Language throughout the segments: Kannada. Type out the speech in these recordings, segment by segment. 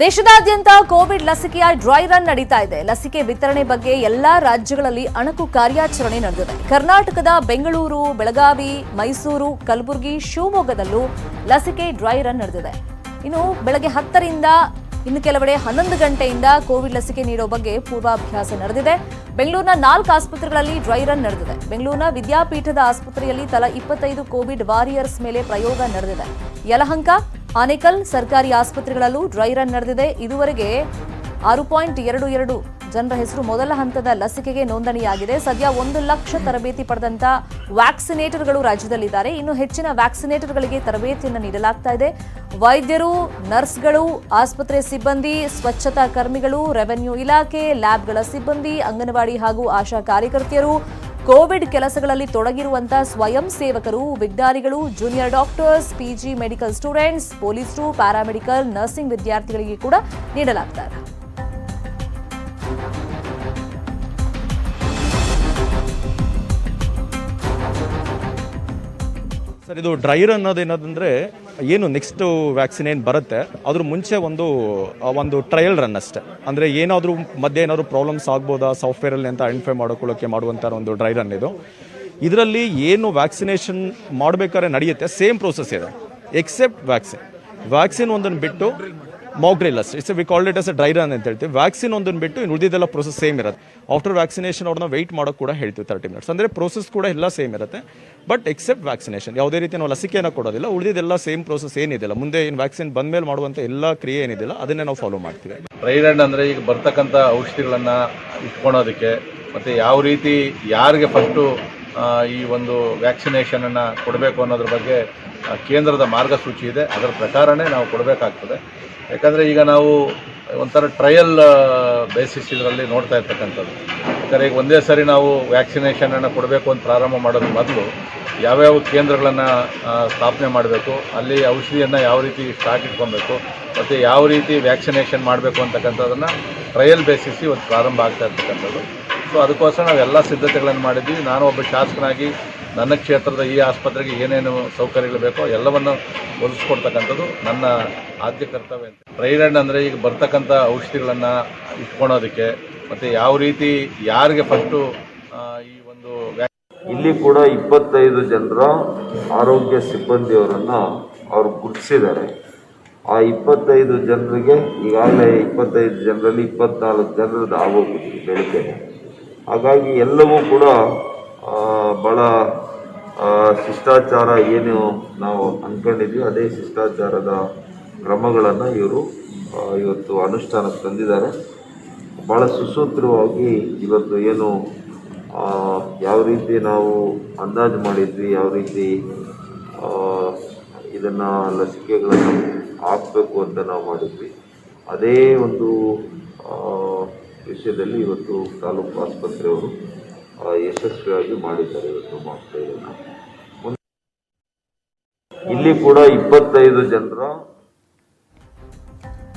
ದೇಶದಾದ್ಯಂತ ಕೋವಿಡ್ ಲಸಿಕೆಯ ಡ್ರೈ ರನ್ ನಡೀತಾ ಇದೆ. ಲಸಿಕೆ ವಿತರಣೆ ಬಗ್ಗೆ ಎಲ್ಲಾ ರಾಜ್ಯಗಳಲ್ಲಿ ಅಣಕು ಕಾರ್ಯಾಚರಣೆ ನಡೆದಿದೆ. ಕರ್ನಾಟಕದ ಬೆಂಗಳೂರು, ಬೆಳಗಾವಿ, ಮೈಸೂರು, ಕಲಬುರಗಿ, ಶಿವಮೊಗ್ಗದಲ್ಲೂ ಲಸಿಕೆ ಡ್ರೈ ರನ್ ನಡೆದಿದೆ. ಇನ್ನು ಬೆಳಗ್ಗೆ ಹತ್ತರಿಂದ ಇನ್ನು ಕೆಲವೆಡೆ ಹನ್ನೊಂದು ಗಂಟೆಯಿಂದ ಕೋವಿಡ್ ಲಸಿಕೆ ನೀಡೋ ಬಗ್ಗೆ ಪೂರ್ವಾಭ್ಯಾಸ ನಡೆದಿದೆ. ಬೆಂಗಳೂರಿನ ನಾಲ್ಕು ಆಸ್ಪತ್ರೆಗಳಲ್ಲಿ ಡ್ರೈ ರನ್ ನಡೆದಿದೆ. ಬೆಂಗಳೂರಿನ ವಿದ್ಯಾಪೀಠದ ಆಸ್ಪತ್ರೆಯಲ್ಲಿ ತಲಾ ಇಪ್ಪತ್ತೈದು ಕೋವಿಡ್ ವಾರಿಯರ್ಸ್ ಮೇಲೆ ಪ್ರಯೋಗ ನಡೆದಿದೆ. ಯಲಹಂಕ ಆನೇಕಲ್ ಸರ್ಕಾರಿ ಆಸ್ಪತ್ರೆಗಳಲ್ಲೂ ಡ್ರೈ ರನ್ ನಡೆದಿದೆ. ಇದುವರೆಗೆ ಆರು ಪಾಯಿಂಟ್ ಎರಡು ಎರಡು ಜನರ ಹೆಸರು ಮೊದಲ ಹಂತದ ಲಸಿಕೆಗೆ ನೋಂದಣಿಯಾಗಿದೆ. ಸದ್ಯ ಒಂದು ಲಕ್ಷ ತರಬೇತಿ ಪಡೆದಂತ ವ್ಯಾಕ್ಸಿನೇಟರ್ಗಳು ರಾಜ್ಯದಲ್ಲಿದ್ದಾರೆ. ಇನ್ನು ಹೆಚ್ಚಿನ ವ್ಯಾಕ್ಸಿನೇಟರ್ಗಳಿಗೆ ತರಬೇತಿಯನ್ನು ನೀಡಲಾಗ್ತಾ ಇದೆ. ವೈದ್ಯರು, ನರ್ಸ್ಗಳು, ಆಸ್ಪತ್ರೆ ಸಿಬ್ಬಂದಿ, ಸ್ವಚ್ಛತಾ ಕರ್ಮಿಗಳು, ರೆವೆನ್ಯೂ ಇಲಾಖೆ, ಲ್ಯಾಬ್ಗಳ ಸಿಬ್ಬಂದಿ, ಅಂಗನವಾಡಿ ಹಾಗೂ ಆಶಾ ಕಾರ್ಯಕರ್ತೆಯರು ಕೋವಿಡ್ ಕೆಲಸಗಳಲ್ಲಿ ತೊಡಗಿರುವಂತಹ ಸ್ವಯಂ ಸೇವಕರು, ವಿಜ್ಞಾನಿಗಳು junior doctors PG medical students ಪೊಲೀಸರು ಪ್ಯಾರಾಮೆಡಿಕಲ್ ನರ್ಸಿಂಗ್ ವಿದ್ಯಾರ್ಥಿಗಳಿಗೆ ಕೂಡ ನೀಡಲಾಗ್ತಾ ಸರ್, ಇದು ಡ್ರೈರ್ ಅನ್ನೋದು ಏನದಂದ್ರೆ, ಏನು ನೆಕ್ಸ್ಟ್ ವ್ಯಾಕ್ಸಿನ್ ಏನು ಬರುತ್ತೆ, ಅದ್ರ ಮುಂಚೆ ಒಂದು ಒಂದು ಟ್ರಯಲ್ ರನ್ ಅಷ್ಟೇ. ಅಂದರೆ ಏನಾದರೂ ಮಧ್ಯೆ ಏನಾದರೂ ಪ್ರಾಬ್ಲಮ್ಸ್ ಆಗ್ಬೋದಾ ಸಾಫ್ಟ್ವೇರಲ್ಲಿ ಅಂತ ಐಡೆಂಟಿಫೈ ಮಾಡ್ಕೊಳ್ಳೋಕೆ ಮಾಡುವಂಥ ಒಂದು ಡ್ರೈ ರನ್ ಇದು. ಇದರಲ್ಲಿ ಏನು ವ್ಯಾಕ್ಸಿನೇಷನ್ ಮಾಡಬೇಕಾದ್ರೆ ನಡೆಯುತ್ತೆ ಸೇಮ್ ಪ್ರೋಸೆಸ್ ಇದೆ ಎಕ್ಸೆಪ್ಟ್ ವ್ಯಾಕ್ಸಿನ್ ವ್ಯಾಕ್ಸಿನ್ ಒಂದನ್ನು ಬಿಟ್ಟು ಮಾಕ್ ಡ್ರಿಲ್ ಅಷ್ಟೇ it's we called it as dry run ಅಂತ ಹೇಳ್ತೀವಿ. ವ್ಯಾಕ್ಸಿನ್ ಒಂದನ್ನು ಬಿಟ್ಟು ಇನ್ನು ಉಳಿದಿದ್ದೆಲ್ಲ ಪ್ರೋಸೆಸ್ ಸೇಮ್ ಇರುತ್ತೆ. ಆಫ್ಟರ್ ವ್ಯಾಕ್ಸಿನೇಷನ್ ಅವ್ರನ್ನ ವೆಯ್ಟ್ ಮಾಡೋ ಕೂಡ ಹೇಳ್ತೀವಿ ತರ್ಟಿ ಮಿನಿಟ್ಸ್ ಅಂದರೆ ಪ್ರೋಸೆಸ್ ಕೂಡ ಎಲ್ಲ ಸೇಮ್ ಇರುತ್ತೆ. ಬಟ್ ಎಕ್ಸೆಪ್ಟ್ ವ್ಯಾಕ್ಸಿನೇಷನ್ ಯಾವುದೇ ರೀತಿ ನಾವು ಲಸಿಕೆಯನ್ನು ಕೊಡೋದಿಲ್ಲ. ಉಳಿದಿದ್ದೆಲ್ಲ ಸೇಮ್ ಪ್ರೋಸೆಸ್ ಏನಿದೆಯಲ್ಲ ಮುಂದೆ ಏನು ವ್ಯಾಕ್ಸಿನ್ ಬಂದ ಮೇಲೆ ಮಾಡುವಂಥ ಎಲ್ಲ ಕ್ರಿಯೆ ಏನಿದೆಯಲ್ಲ ಅದನ್ನೇ ನಾವು ಫಾಲೋ ಮಾಡ್ತೀವಿ. ಡ್ರೈ ರನ್ ಅಂದರೆ ಈಗ ಬರ್ತಕ್ಕಂಥ ಔಷಧಿಗಳನ್ನು ಇಟ್ಕೊಳೋದಕ್ಕೆ ಮತ್ತು ಯಾವ ರೀತಿ ಯಾರಿಗೆ ಫಸ್ಟು ಈ ಒಂದು ವ್ಯಾಕ್ಸಿನೇಷನನ್ನು ಕೊಡಬೇಕು ಅನ್ನೋದ್ರ ಬಗ್ಗೆ ಕೇಂದ್ರದ ಮಾರ್ಗಸೂಚಿ ಇದೆ, ಅದರ ಪ್ರಕಾರನೇ ನಾವು ಕೊಡಬೇಕಾಗ್ತದೆ. ಯಾಕಂದರೆ ಈಗ ನಾವು ಒಂಥರ ಟ್ರಯಲ್ ಬೇಸಿಸ್ ಇದರಲ್ಲಿ ನೋಡ್ತಾ ಇರ್ತಕ್ಕಂಥದ್ದು. ಯಾಕಂದರೆ ಈಗ ಒಂದೇ ಸರಿ ನಾವು ವ್ಯಾಕ್ಸಿನೇಷನನ್ನು ಕೊಡಬೇಕು ಅಂತ ಪ್ರಾರಂಭ ಮಾಡೋದ್ರ ಮೊದಲು ಯಾವ್ಯಾವ ಕೇಂದ್ರಗಳನ್ನು ಸ್ಥಾಪನೆ ಮಾಡಬೇಕು, ಅಲ್ಲಿ ಔಷಧಿಯನ್ನು ಯಾವ ರೀತಿ ಸ್ಟಾಕ್ ಇಟ್ಕೊಬೇಕು, ಮತ್ತು ಯಾವ ರೀತಿ ವ್ಯಾಕ್ಸಿನೇಷನ್ ಮಾಡಬೇಕು ಅಂತಕ್ಕಂಥದ್ದನ್ನು ಟ್ರಯಲ್ ಬೇಸಿಸ್ ಇವತ್ತು ಪ್ರಾರಂಭ ಆಗ್ತಾ ಇರ್ತಕ್ಕಂಥದ್ದು. ಸೊ ಅದಕ್ಕೋಸ್ಕರ ನಾವು ಎಲ್ಲ ಸಿದ್ಧತೆಗಳನ್ನು ಮಾಡಿದ್ವಿ. ನಾನು ಒಬ್ಬ ಶಾಸಕನಾಗಿ ನನ್ನ ಕ್ಷೇತ್ರದ ಈ ಆಸ್ಪತ್ರೆಗೆ ಏನೇನು ಸೌಕರ್ಯಗಳು ಬೇಕೋ ಎಲ್ಲವನ್ನು ಒದಗಿಸ್ಕೊಡ್ತಕ್ಕಂಥದ್ದು ನನ್ನ ಆದ್ಯ ಕರ್ತವ್ಯ ಅಂತ. ರನ್ ಅಂದರೆ ಈಗ ಬರ್ತಕ್ಕಂಥ ಔಷಧಿಗಳನ್ನು ಇಟ್ಕೊಳೋದಕ್ಕೆ ಮತ್ತು ಯಾವ ರೀತಿ ಯಾರಿಗೆ ಫಸ್ಟು ಈ ಒಂದು ಇಲ್ಲಿ ಕೂಡ ಇಪ್ಪತ್ತೈದು ಜನರ ಆರೋಗ್ಯ ಸಿಬ್ಬಂದಿಯವರನ್ನು ಅವರು ಗುರುತಿಸಿದ್ದಾರೆ. ಆ ಇಪ್ಪತ್ತೈದು ಜನರಿಗೆ ಈಗಾಗಲೇ ಇಪ್ಪತ್ತೈದು ಜನರಲ್ಲಿ ಇಪ್ಪತ್ನಾಲ್ಕು ಜನರದ್ದು ಆಗೋಗ್ಬಿಟ್ಟಿದೆ ಬೆಳಿಗ್ಗೆ ಹಾಗಾಗಿ ಎಲ್ಲವೂ ಕೂಡ ಆ, ಶಿಷ್ಟಾಚಾರ ಏನು ನಾವು ಅಂದ್ಕೊಂಡಿದ್ವಿ ಅದೇ ಶಿಷ್ಟಾಚಾರದ ಕ್ರಮಗಳನ್ನು ಇವರು ಇವತ್ತು ಅನುಷ್ಠಾನಕ್ಕೆ ತಂದಿದ್ದಾರೆ. ಭಾಳ ಸುಸೂತ್ರವಾಗಿ ಇವತ್ತು ಏನು ಯಾವ ರೀತಿ ನಾವು ಅಂದಾಜು ಮಾಡಿದ್ವಿ ಯಾವ ರೀತಿ ಇದನ್ನು ಲಸಿಕೆಗಳನ್ನು ಹಾಕಬೇಕು ಅಂತ ನಾವು ಮಾಡಿದ್ವಿ. ಅದೇ ಒಂದು ವಿಷಯದಲ್ಲಿ ಇವತ್ತು ತಾಲೂಕು ಆಸ್ಪತ್ರೆಯವರು ಯಶಸ್ವಿಯಾಗಿ ಮಾಡಿದ್ದಾರೆ ಇವತ್ತು ಮಾಡ್ತಾ ಇಲ್ಲಿ ಕೂಡ ಇಪ್ಪತ್ತೈದು ಜನರ.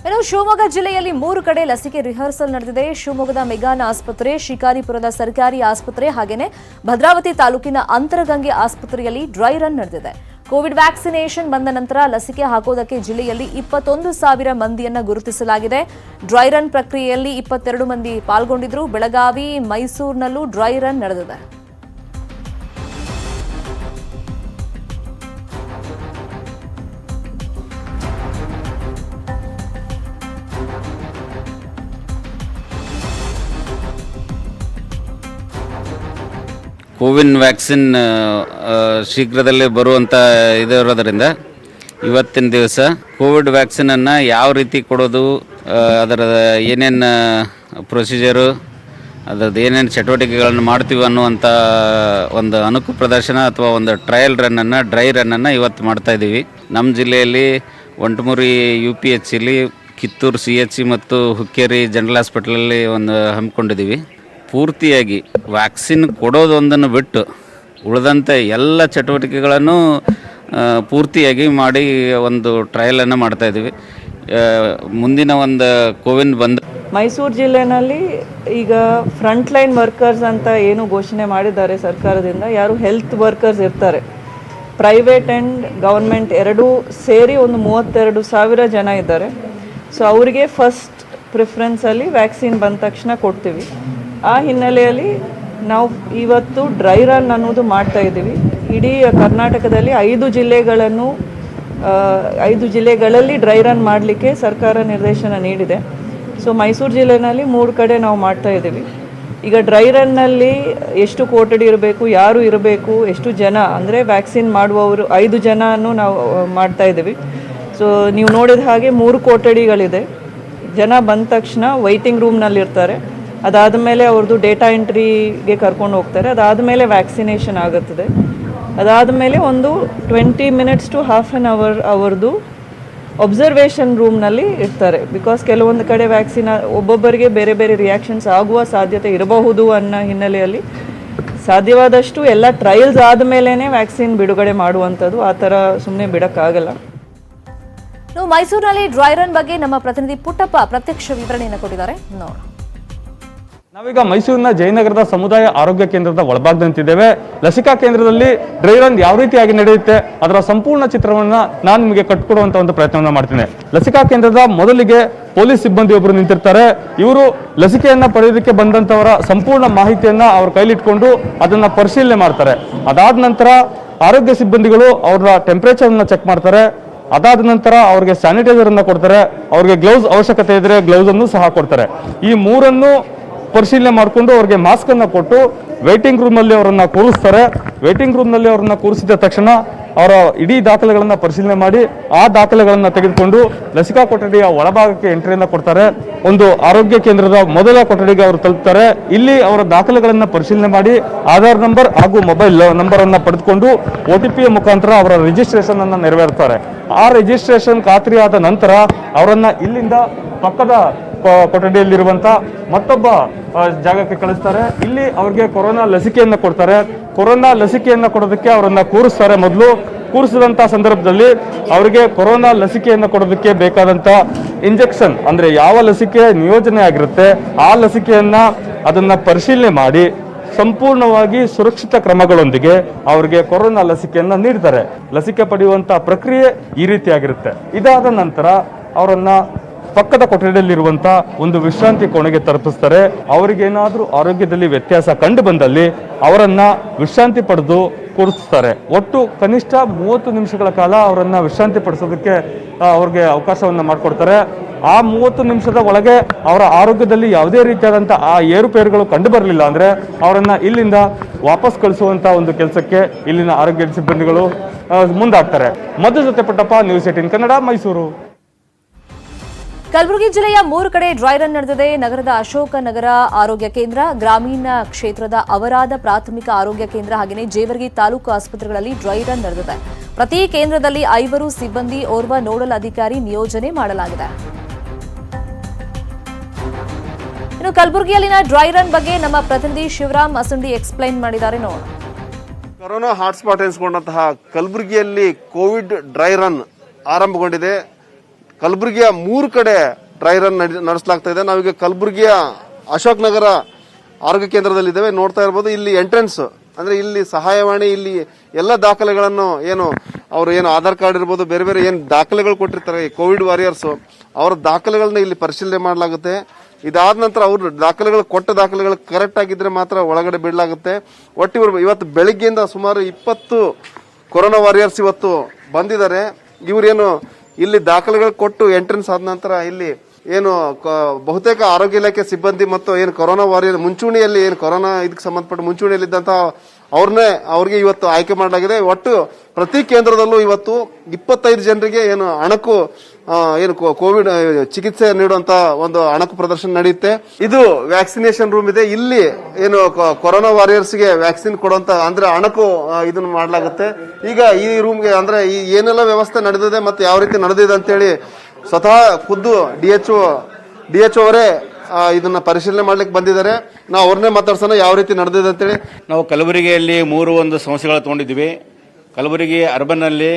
ಇನ್ನು ಶಿವಮೊಗ್ಗ ಜಿಲ್ಲೆಯಲ್ಲಿ ಮೂರು ಕಡೆ ಲಸಿಕೆ ರಿಹರ್ಸಲ್ ನಡೆದಿದೆ. ಶಿವಮೊಗ್ಗದ ಮೆಗಾನ್ ಆಸ್ಪತ್ರೆ, ಶಿಕಾರಿಪುರದ ಸರ್ಕಾರಿ ಆಸ್ಪತ್ರೆ ಹಾಗೇನೆ ಭದ್ರಾವತಿ ತಾಲೂಕಿನ ಅಂತರಗಂಗೆ ಆಸ್ಪತ್ರೆಯಲ್ಲಿ ಡ್ರೈ ರನ್ ನಡೆದಿದೆ. ಕೋವಿಡ್ ವ್ಯಾಕ್ಸಿನೇಷನ್ ಬಂದ ನಂತರ ಲಸಿಕೆ ಹಾಕೋದಕ್ಕೆ ಜಿಲ್ಲೆಯಲ್ಲಿ ಇಪ್ಪತ್ತೊಂದು ಸಾವಿರ ಮಂದಿಯನ್ನು ಗುರುತಿಸಲಾಗಿದೆ. ಡ್ರೈ ರನ್ ಪ್ರಕ್ರಿಯೆಯಲ್ಲಿ ಇಪ್ಪತ್ತೆರಡು ಮಂದಿ ಪಾಲ್ಗೊಂಡಿದ್ರು. ಬೆಳಗಾವಿ, ಮೈಸೂರಿನಲ್ಲೂ ಡ್ರೈ ರನ್ ನಡೆದಿದೆ. ಕೋವಿನ್ ವ್ಯಾಕ್ಸಿನ್ ಶೀಘ್ರದಲ್ಲೇ ಬರುವಂಥ ಇದಿರೋದರಿಂದ ಇವತ್ತಿನ ದಿವಸ ಕೋವಿಡ್ ವ್ಯಾಕ್ಸಿನನ್ನು ಯಾವ ರೀತಿ ಕೊಡೋದು ಅದರ ಏನೇನು ಪ್ರೊಸೀಜರು ಅದರದ್ದು ಏನೇನು ಚಟುವಟಿಕೆಗಳನ್ನು ಮಾಡ್ತೀವಿ ಅನ್ನುವಂಥ ಒಂದು ಅನುಕು ಪ್ರದರ್ಶನ ಅಥವಾ ಒಂದು ಟ್ರಯಲ್ ರನ್ನನ್ನು ಡ್ರೈ ರನ್ನನ್ನು ಇವತ್ತು ಮಾಡ್ತಾಯಿದ್ದೀವಿ ನಮ್ಮ ಜಿಲ್ಲೆಯಲ್ಲಿ ಒಂಟಮುರಿ ಯು ಪಿ ಎಚ್ ಇಲ್ಲಿ ಕಿತ್ತೂರು ಸಿ ಎಚ್ ಸಿ ಮತ್ತು ಹುಕ್ಕೇರಿ ಜನರಲ್ ಹಾಸ್ಪಿಟ್ಲಲ್ಲಿ ಒಂದು ಹಮ್ಮಿಕೊಂಡಿದ್ದೀವಿ. ಪೂರ್ತಿಯಾಗಿ ವ್ಯಾಕ್ಸಿನ್ ಕೊಡೋದೊಂದನ್ನು ಬಿಟ್ಟು ಉಳಿದಂತೆ ಎಲ್ಲ ಚಟುವಟಿಕೆಗಳನ್ನು ಪೂರ್ತಿಯಾಗಿ ಮಾಡಿ ಒಂದು ಟ್ರಯಲನ್ನು ಮಾಡ್ತಾ ಇದ್ದೀವಿ. ಮುಂದಿನ ಒಂದು ಕೋವಿನ್ ಬಂದ ಮೈಸೂರು ಜಿಲ್ಲೆನಲ್ಲಿ ಈಗ ಫ್ರಂಟ್ ಲೈನ್ ವರ್ಕರ್ಸ್ ಅಂತ ಏನು ಘೋಷಣೆ ಮಾಡಿದ್ದಾರೆ ಸರ್ಕಾರದಿಂದ, ಯಾರು ಹೆಲ್ತ್ ವರ್ಕರ್ಸ್ ಇರ್ತಾರೆ. ಪ್ರೈವೇಟ್ ಆ್ಯಂಡ್ ಗೌರ್ಮೆಂಟ್ ಎರಡೂ ಸೇರಿ ಒಂದು ಮೂವತ್ತೆರಡು ಸಾವಿರ ಜನ ಇದ್ದಾರೆ. ಸೊ ಅವರಿಗೆ ಫಸ್ಟ್ ಪ್ರಿಫರೆನ್ಸಲ್ಲಿ ವ್ಯಾಕ್ಸಿನ್ ಬಂದ ತಕ್ಷಣ ಕೊಡ್ತೀವಿ. ಆ ಹಿನ್ನೆಲೆಯಲ್ಲಿ ನಾವು ಇವತ್ತು ಡ್ರೈ ರನ್ ಅನ್ನೋದು ಮಾಡ್ತಾ ಇದ್ದೀವಿ. ಇಡೀ ಕರ್ನಾಟಕದಲ್ಲಿ ಐದು ಜಿಲ್ಲೆಗಳನ್ನು ಐದು ಜಿಲ್ಲೆಗಳಲ್ಲಿ ಡ್ರೈ ರನ್ ಮಾಡಲಿಕ್ಕೆ ಸರ್ಕಾರ ನಿರ್ದೇಶನ ನೀಡಿದೆ. ಸೊ ಮೈಸೂರು ಜಿಲ್ಲೆನಲ್ಲಿ ಮೂರು ಕಡೆ ನಾವು ಮಾಡ್ತಾ ಇದ್ದೀವಿ. ಈಗ ಡ್ರೈ ರನ್ನಲ್ಲಿ ಎಷ್ಟು ಕೋಟಡಿ ಇರಬೇಕು, ಯಾರು ಇರಬೇಕು, ಎಷ್ಟು ಜನ, ಅಂದರೆ ವ್ಯಾಕ್ಸಿನ್ ಮಾಡುವವರು ಐದು ಜನನೂ ನಾವು ಮಾಡ್ತಾ ಇದ್ದೀವಿ. ಸೊ ನೀವು ನೋಡಿದ ಹಾಗೆ ಮೂರು ಕೋಟಡಿಗಳಿದೆ. ಜನ ಬಂದ ತಕ್ಷಣ ವೈಟಿಂಗ್ ರೂಮ್ನಲ್ಲಿ ಇರ್ತಾರೆ ಅದಾದಮೇಲೆ ಅವ್ರದ್ದು ಡೇಟಾ ಎಂಟ್ರಿಗೆ ಕರ್ಕೊಂಡು ಹೋಗ್ತಾರೆ. ಅದಾದ ಮೇಲೆ ವ್ಯಾಕ್ಸಿನೇಷನ್ ಆಗುತ್ತದೆ. ಅದಾದ ಮೇಲೆ ಒಂದು twenty minutes to half an hour ಅವ್ರದ್ದು ಒಬ್ಸರ್ವೇಷನ್ ರೂಮ್ನಲ್ಲಿ ಇರ್ತಾರೆ. ಬಿಕಾಸ್ ಕೆಲವೊಂದು ಕಡೆ ವ್ಯಾಕ್ಸಿನ್ ಒಬ್ಬೊಬ್ಬರಿಗೆ ಬೇರೆ ಬೇರೆ ರಿಯಾಕ್ಷನ್ಸ್ ಆಗುವ ಸಾಧ್ಯತೆ ಇರಬಹುದು ಅನ್ನೋ ಹಿನ್ನೆಲೆಯಲ್ಲಿ ಸಾಧ್ಯವಾದಷ್ಟು ಎಲ್ಲ ಟ್ರಯಲ್ಸ್ ಆದಮೇಲೆ ವ್ಯಾಕ್ಸಿನ್ ಬಿಡುಗಡೆ ಮಾಡುವಂಥದ್ದು. ಆ ಥರ ಸುಮ್ಮನೆ ಬಿಡೋಕ್ಕಾಗಲ್ಲ. ಮೈಸೂರಿನಲ್ಲಿ ಡ್ರೈ ರನ್ ಬಗ್ಗೆ ನಮ್ಮ ಪ್ರತಿನಿಧಿ ಪುಟ್ಟಪ್ಪ ಪ್ರತ್ಯಕ್ಷ ವಿವರಣೆಯನ್ನು ಕೊಟ್ಟಿದ್ದಾರೆ. ನೋಡೋಣ. ನಾವೀಗ ಮೈಸೂರಿನ ಜಯನಗರದ ಸಮುದಾಯ ಆರೋಗ್ಯ ಕೇಂದ್ರದ ಒಳಭಾಗದಂತಿದ್ದೇವೆ. ಲಸಿಕಾ ಕೇಂದ್ರದಲ್ಲಿ ಡ್ರೈ ರನ್ ಯಾವ ರೀತಿಯಾಗಿ ನಡೆಯುತ್ತೆ, ಅದರ ಸಂಪೂರ್ಣ ಚಿತ್ರವನ್ನ ನಾನು ನಿಮಗೆ ಕಟ್ಕೊಡುವಂತ ಒಂದು ಪ್ರಯತ್ನವನ್ನು ಮಾಡ್ತೇನೆ. ಲಸಿಕಾ ಕೇಂದ್ರದ ಮೊದಲಿಗೆ ಪೊಲೀಸ್ ಸಿಬ್ಬಂದಿ ಒಬ್ಬರು ನಿಂತಿರ್ತಾರೆ. ಇವರು ಲಸಿಕೆಯನ್ನ ಪಡೆಯೋದಕ್ಕೆ ಬಂದಂತವರ ಸಂಪೂರ್ಣ ಮಾಹಿತಿಯನ್ನ ಅವ್ರ ಕೈಲಿಟ್ಕೊಂಡು ಅದನ್ನ ಪರಿಶೀಲನೆ ಮಾಡ್ತಾರೆ. ಅದಾದ ನಂತರ ಆರೋಗ್ಯ ಸಿಬ್ಬಂದಿಗಳು ಅವರ ಟೆಂಪರೇಚರ್ ಅನ್ನ ಚೆಕ್ ಮಾಡ್ತಾರೆ. ಅದಾದ ನಂತರ ಅವ್ರಿಗೆ ಸ್ಯಾನಿಟೈಸರ್ ಅನ್ನ ಕೊಡ್ತಾರೆ. ಅವ್ರಿಗೆ ಗ್ಲೌಸ್ ಅವಶ್ಯಕತೆ ಇದ್ರೆ ಗ್ಲೌಸ್ ಅನ್ನು ಸಹ ಕೊಡ್ತಾರೆ. ಈ ಮೂರನ್ನು ಪರಿಶೀಲನೆ ಮಾಡಿಕೊಂಡು ಅವ್ರಿಗೆ ಮಾಸ್ಕ್ ಅನ್ನ ಕೊಟ್ಟು ವೇಟಿಂಗ್ ರೂಮ್ ಅಲ್ಲಿ ಅವರನ್ನ ಕೂರಿಸ್ತಾರೆ. ವೇಟಿಂಗ್ ರೂಮ್ನಲ್ಲಿ ಅವರನ್ನ ಕೂರಿಸಿದ ತಕ್ಷಣ ಅವರ ಇಡೀ ದಾಖಲೆಗಳನ್ನ ಪರಿಶೀಲನೆ ಮಾಡಿ ಆ ದಾಖಲೆಗಳನ್ನು ತೆಗೆದುಕೊಂಡು ಲಸಿಕಾ ಕೊಠಡಿಯ ಒಳಭಾಗಕ್ಕೆ ಎಂಟ್ರಿಯನ್ನು ಕೊಡ್ತಾರೆ. ಒಂದು ಆರೋಗ್ಯ ಕೇಂದ್ರದ ಮೊದಲ ಕೊಠಡಿಗೆ ಅವರು ತಲುಪ್ತಾರೆ. ಇಲ್ಲಿ ಅವರ ದಾಖಲೆಗಳನ್ನು ಪರಿಶೀಲನೆ ಮಾಡಿ ಆಧಾರ್ ನಂಬರ್ ಹಾಗೂ ಮೊಬೈಲ್ ನಂಬರ್ ಅನ್ನ ಪಡೆದುಕೊಂಡು ಒ ಟಿ ಪಿಯ ಮುಖಾಂತರ ಅವರ ರಿಜಿಸ್ಟ್ರೇಷನ್ ಅನ್ನ ನೆರವೇರ್ತಾರೆ. ಆ ರಿಜಿಸ್ಟ್ರೇಷನ್ ಖಾತ್ರಿಯಾದ ನಂತರ ಅವರನ್ನ ಇಲ್ಲಿಂದ ಪಕ್ಕದ ಕ- ಕೊಠಡಿಯಲ್ಲಿರುವಂತ ಮತ್ತೊಬ್ಬ ಜಾಗಕ್ಕೆ ಕಳಿಸ್ತಾರೆ. ಇಲ್ಲಿ ಅವ್ರಿಗೆ ಕೊರೋನಾ ಲಸಿಕೆಯನ್ನು ಕೊಡ್ತಾರೆ. ಕೊರೋನಾ ಲಸಿಕೆಯನ್ನ ಕೊಡೋದಕ್ಕೆ ಅವರನ್ನ ಕೂರಿಸ್ತಾರೆ ಮೊದಲು. ಕೂರಿಸಿದಂತ ಸಂದರ್ಭದಲ್ಲಿ ಅವರಿಗೆ ಕೊರೋನಾ ಲಸಿಕೆಯನ್ನು ಕೊಡೋದಕ್ಕೆ ಬೇಕಾದಂತ ಇಂಜೆಕ್ಷನ್, ಅಂದ್ರೆ ಯಾವ ಲಸಿಕೆ ನಿಯೋಜನೆ ಆಗಿರುತ್ತೆ, ಆ ಲಸಿಕೆಯನ್ನ ಅದನ್ನ ಪರಿಶೀಲನೆ ಮಾಡಿ ಸಂಪೂರ್ಣವಾಗಿ ಸುರಕ್ಷಿತ ಕ್ರಮಗಳೊಂದಿಗೆ ಅವರಿಗೆ ಕೊರೋನಾ ಲಸಿಕೆಯನ್ನು ನೀಡ್ತಾರೆ. ಲಸಿಕೆ ಪಡೆಯುವಂತ ಪ್ರಕ್ರಿಯೆ ಈ ರೀತಿಯಾಗಿರುತ್ತೆ. ಇದಾದ ನಂತರ ಅವರನ್ನ ಪಕ್ಕದ ಕೊಠಡಿಯಲ್ಲಿರುವಂತ ಒಂದು ವಿಶ್ರಾಂತಿ ಕೋಣೆಗೆ ತಲುಪಿಸ್ತಾರೆ. ಅವರಿಗೇನಾದರೂ ಆರೋಗ್ಯದಲ್ಲಿ ವ್ಯತ್ಯಾಸ ಕಂಡು ಬಂದಲ್ಲಿ ಅವರನ್ನ ವಿಶ್ರಾಂತಿ ಪಡೆದು ಕೂರಿಸ್ತಾರೆ. ಒಟ್ಟು ಕನಿಷ್ಠ ಮೂವತ್ತು ನಿಮಿಷಗಳ ಕಾಲ ಅವರನ್ನ ವಿಶ್ರಾಂತಿ ಪಡಿಸೋದಕ್ಕೆ ಅವ್ರಿಗೆ ಅವಕಾಶವನ್ನು ಮಾಡಿಕೊಡ್ತಾರೆ. ಆ ಮೂವತ್ತು ನಿಮಿಷದ ಒಳಗೆ ಅವರ ಆರೋಗ್ಯದಲ್ಲಿ ಯಾವುದೇ ರೀತಿಯಾದಂಥ ಆ ಏರುಪೇರುಗಳು ಕಂಡು ಬರಲಿಲ್ಲ ಅಂದ್ರೆ ಅವರನ್ನು ಇಲ್ಲಿಂದ ವಾಪಸ್ ಕಳಿಸುವಂಥ ಒಂದು ಕೆಲಸಕ್ಕೆ ಇಲ್ಲಿನ ಆರೋಗ್ಯ ಸಿಬ್ಬಂದಿಗಳು ಮುಂದಾಗ್ತಾರೆ. ಮದ್ದು ಜೊತೆ ಪುಟ್ಟಪ್ಪ ನ್ಯೂಸ್ ಏಟಿನ್ ಕನ್ನಡ, ಮೈಸೂರು. ಕಲಬುರಗಿ ಜಿಲ್ಲೆಯ ಮೂರು ಕಡೆ ಡ್ರೈ ರನ್ ನಡೆದಿದೆ. ನಗರದ ಅಶೋಕ ನಗರ ಆರೋಗ್ಯ ಕೇಂದ್ರ, ಗ್ರಾಮೀಣ ಕ್ಷೇತ್ರದ ಅವರಾದ ಪ್ರಾಥಮಿಕ ಆರೋಗ್ಯ ಕೇಂದ್ರ ಹಾಗೆಯೇ ಜೇವರ್ಗಿ ತಾಲೂಕು ಆಸ್ಪತ್ರೆಗಳಲ್ಲಿ ಡ್ರೈ ರನ್ ನಡೆದಿದೆ. ಪ್ರತಿ ಕೇಂದ್ರದಲ್ಲಿ ಐವರು ಸಿಬ್ಬಂದಿ ಓರ್ವ ನೋಡಲ್ ಅಧಿಕಾರಿ ನಿಯೋಜನೆ ಮಾಡಲಾಗಿದೆ. ಇನ್ನು ಕಲಬುರಗಿಯಲ್ಲಿನ ಡ್ರೈ ರನ್ ಬಗ್ಗೆ ನಮ್ಮ ಪ್ರತಿನಿಧಿ ಶಿವರಾಮ್ ಅಸುಂಡಿ ಎಕ್ಸ್ಪ್ಲೈನ್ ಮಾಡಿದ್ದಾರೆ. ನೋಡೋಣ. ಕೊರೋನಾ ಹಾಟ್ಸ್ಪಾಟ್ ಎನಿಸಿಕೊಂಡಂತಹ ಕಲಬುರಗಿಯಲ್ಲಿ ಕೋವಿಡ್ ಡ್ರೈ ರನ್ ಆರಂಭಗೊಂಡಿದೆ. ಕಲಬುರಗಿಯ ಮೂರು ಕಡೆ ಡ್ರೈ ರನ್ ನಡೆಸಲಾಗ್ತಾ ಇದೆ. ನಾವೀಗ ಕಲಬುರಗಿಯ ಅಶೋಕ್ ನಗರ ಆರೋಗ್ಯ ಕೇಂದ್ರದಲ್ಲಿದ್ದೇವೆ. ನೋಡ್ತಾ ಇರ್ಬೋದು, ಇಲ್ಲಿ ಎಂಟ್ರೆನ್ಸ್ ಅಂದ್ರೆ ಇಲ್ಲಿ ಸಹಾಯವಾಣಿ, ಇಲ್ಲಿ ಎಲ್ಲ ದಾಖಲೆಗಳನ್ನು ಏನು, ಅವರು ಏನು ಆಧಾರ್ ಕಾರ್ಡ್ ಇರ್ಬೋದು, ಬೇರೆ ಬೇರೆ ಏನು ದಾಖಲೆಗಳು ಕೊಟ್ಟಿರ್ತಾರೆ, ಈ ಕೋವಿಡ್ ವಾರಿಯರ್ಸ್, ಅವರ ದಾಖಲೆಗಳನ್ನ ಇಲ್ಲಿ ಪರಿಶೀಲನೆ ಮಾಡಲಾಗುತ್ತೆ. ಇದಾದ ನಂತರ ಅವರು ದಾಖಲೆಗಳು ಕೊಟ್ಟ ದಾಖಲೆಗಳು ಕರೆಕ್ಟ್ ಆಗಿದ್ರೆ ಮಾತ್ರ ಒಳಗಡೆ ಬಿಡಲಾಗುತ್ತೆ ಒಟ್ಟು ಇವತ್ತು ಬೆಳಿಗ್ಗೆಯಿಂದ ಸುಮಾರು ಇಪ್ಪತ್ತು ಕೊರೋನಾ ವಾರಿಯರ್ಸ್ ಇವತ್ತು ಬಂದಿದ್ದಾರೆ. ಇವರೇನು ಇಲ್ಲಿ ದಾಖಲೆಗಳು ಕೊಟ್ಟು ಎಂಟ್ರೆನ್ಸ್ ಆದ ನಂತರ ಇಲ್ಲಿ ಏನು ಬಹುತೇಕ ಆರೋಗ್ಯ ಇಲಾಖೆ ಸಿಬ್ಬಂದಿ ಮತ್ತು ಏನು ಕೊರೋನಾ ವಾರಿಯರ್ ಮುಂಚೂಣಿಯಲ್ಲಿ ಏನು ಕೊರೋನಾ ಇದಕ್ಕೆ ಸಂಬಂಧಪಟ್ಟ ಮುಂಚೂಣಿಯಲ್ಲಿದ್ದಂತಹ ಅವ್ರನ್ನೇ ಅವ್ರಿಗೆ ಇವತ್ತು ಆಯ್ಕೆ ಮಾಡಲಾಗಿದೆ. ಒಟ್ಟು ಪ್ರತಿ ಕೇಂದ್ರದಲ್ಲೂ ಇವತ್ತು ಇಪ್ಪತ್ತೈದು ಜನರಿಗೆ ಏನು ಅಣಕು ಏನು ಕೋವಿಡ್ ಚಿಕಿತ್ಸೆ ನೀಡುವಂತ ಒಂದು ಅಣಕು ಪ್ರದರ್ಶನ ನಡೆಯುತ್ತೆ. ಇದು ವ್ಯಾಕ್ಸಿನೇಷನ್ ರೂಮ್ ಇದೆ. ಇಲ್ಲಿ ಏನು ಕೊರೋನಾ ವಾರಿಯರ್ಸ್ಗೆ ವ್ಯಾಕ್ಸಿನ್ ಕೊಡುವಂತ, ಅಂದ್ರೆ ಅಣಕು ಇದನ್ನ ಮಾಡಲಾಗುತ್ತೆ. ಈಗ ಈ ರೂಮ್ಗೆ, ಅಂದ್ರೆ ಈ ಏನೆಲ್ಲ ವ್ಯವಸ್ಥೆ ನಡೆದಿದೆ ಮತ್ತೆ ಯಾವ ರೀತಿ ನಡೆದಿದೆ ಅಂತೇಳಿ ಸ್ವತಃ ಖುದ್ದು ಡಿ ಎಚ್ ಡಿ ಎಚ್ ಅವರೇ ಇದನ್ನ ಪರಿಶೀಲನೆ ಮಾಡ್ಲಿಕ್ಕೆ ಬಂದಿದ್ದಾರೆ. ನಾವು ಅವ್ರನ್ನೇ ಮಾತಾಡ್ಸೋಣ, ಯಾವ ರೀತಿ ನಡೆದಿದೆ ಅಂತೇಳಿ. ನಾವು ಕಲಬುರಗಿಯಲ್ಲಿ ಮೂರು ಒಂದು ಸಮಸ್ಯೆಗಳು ತಗೊಂಡಿದ್ದೀವಿ. ಕಲಬುರಗಿ, ಅರ್ಬನ್ನಲ್ಲಿ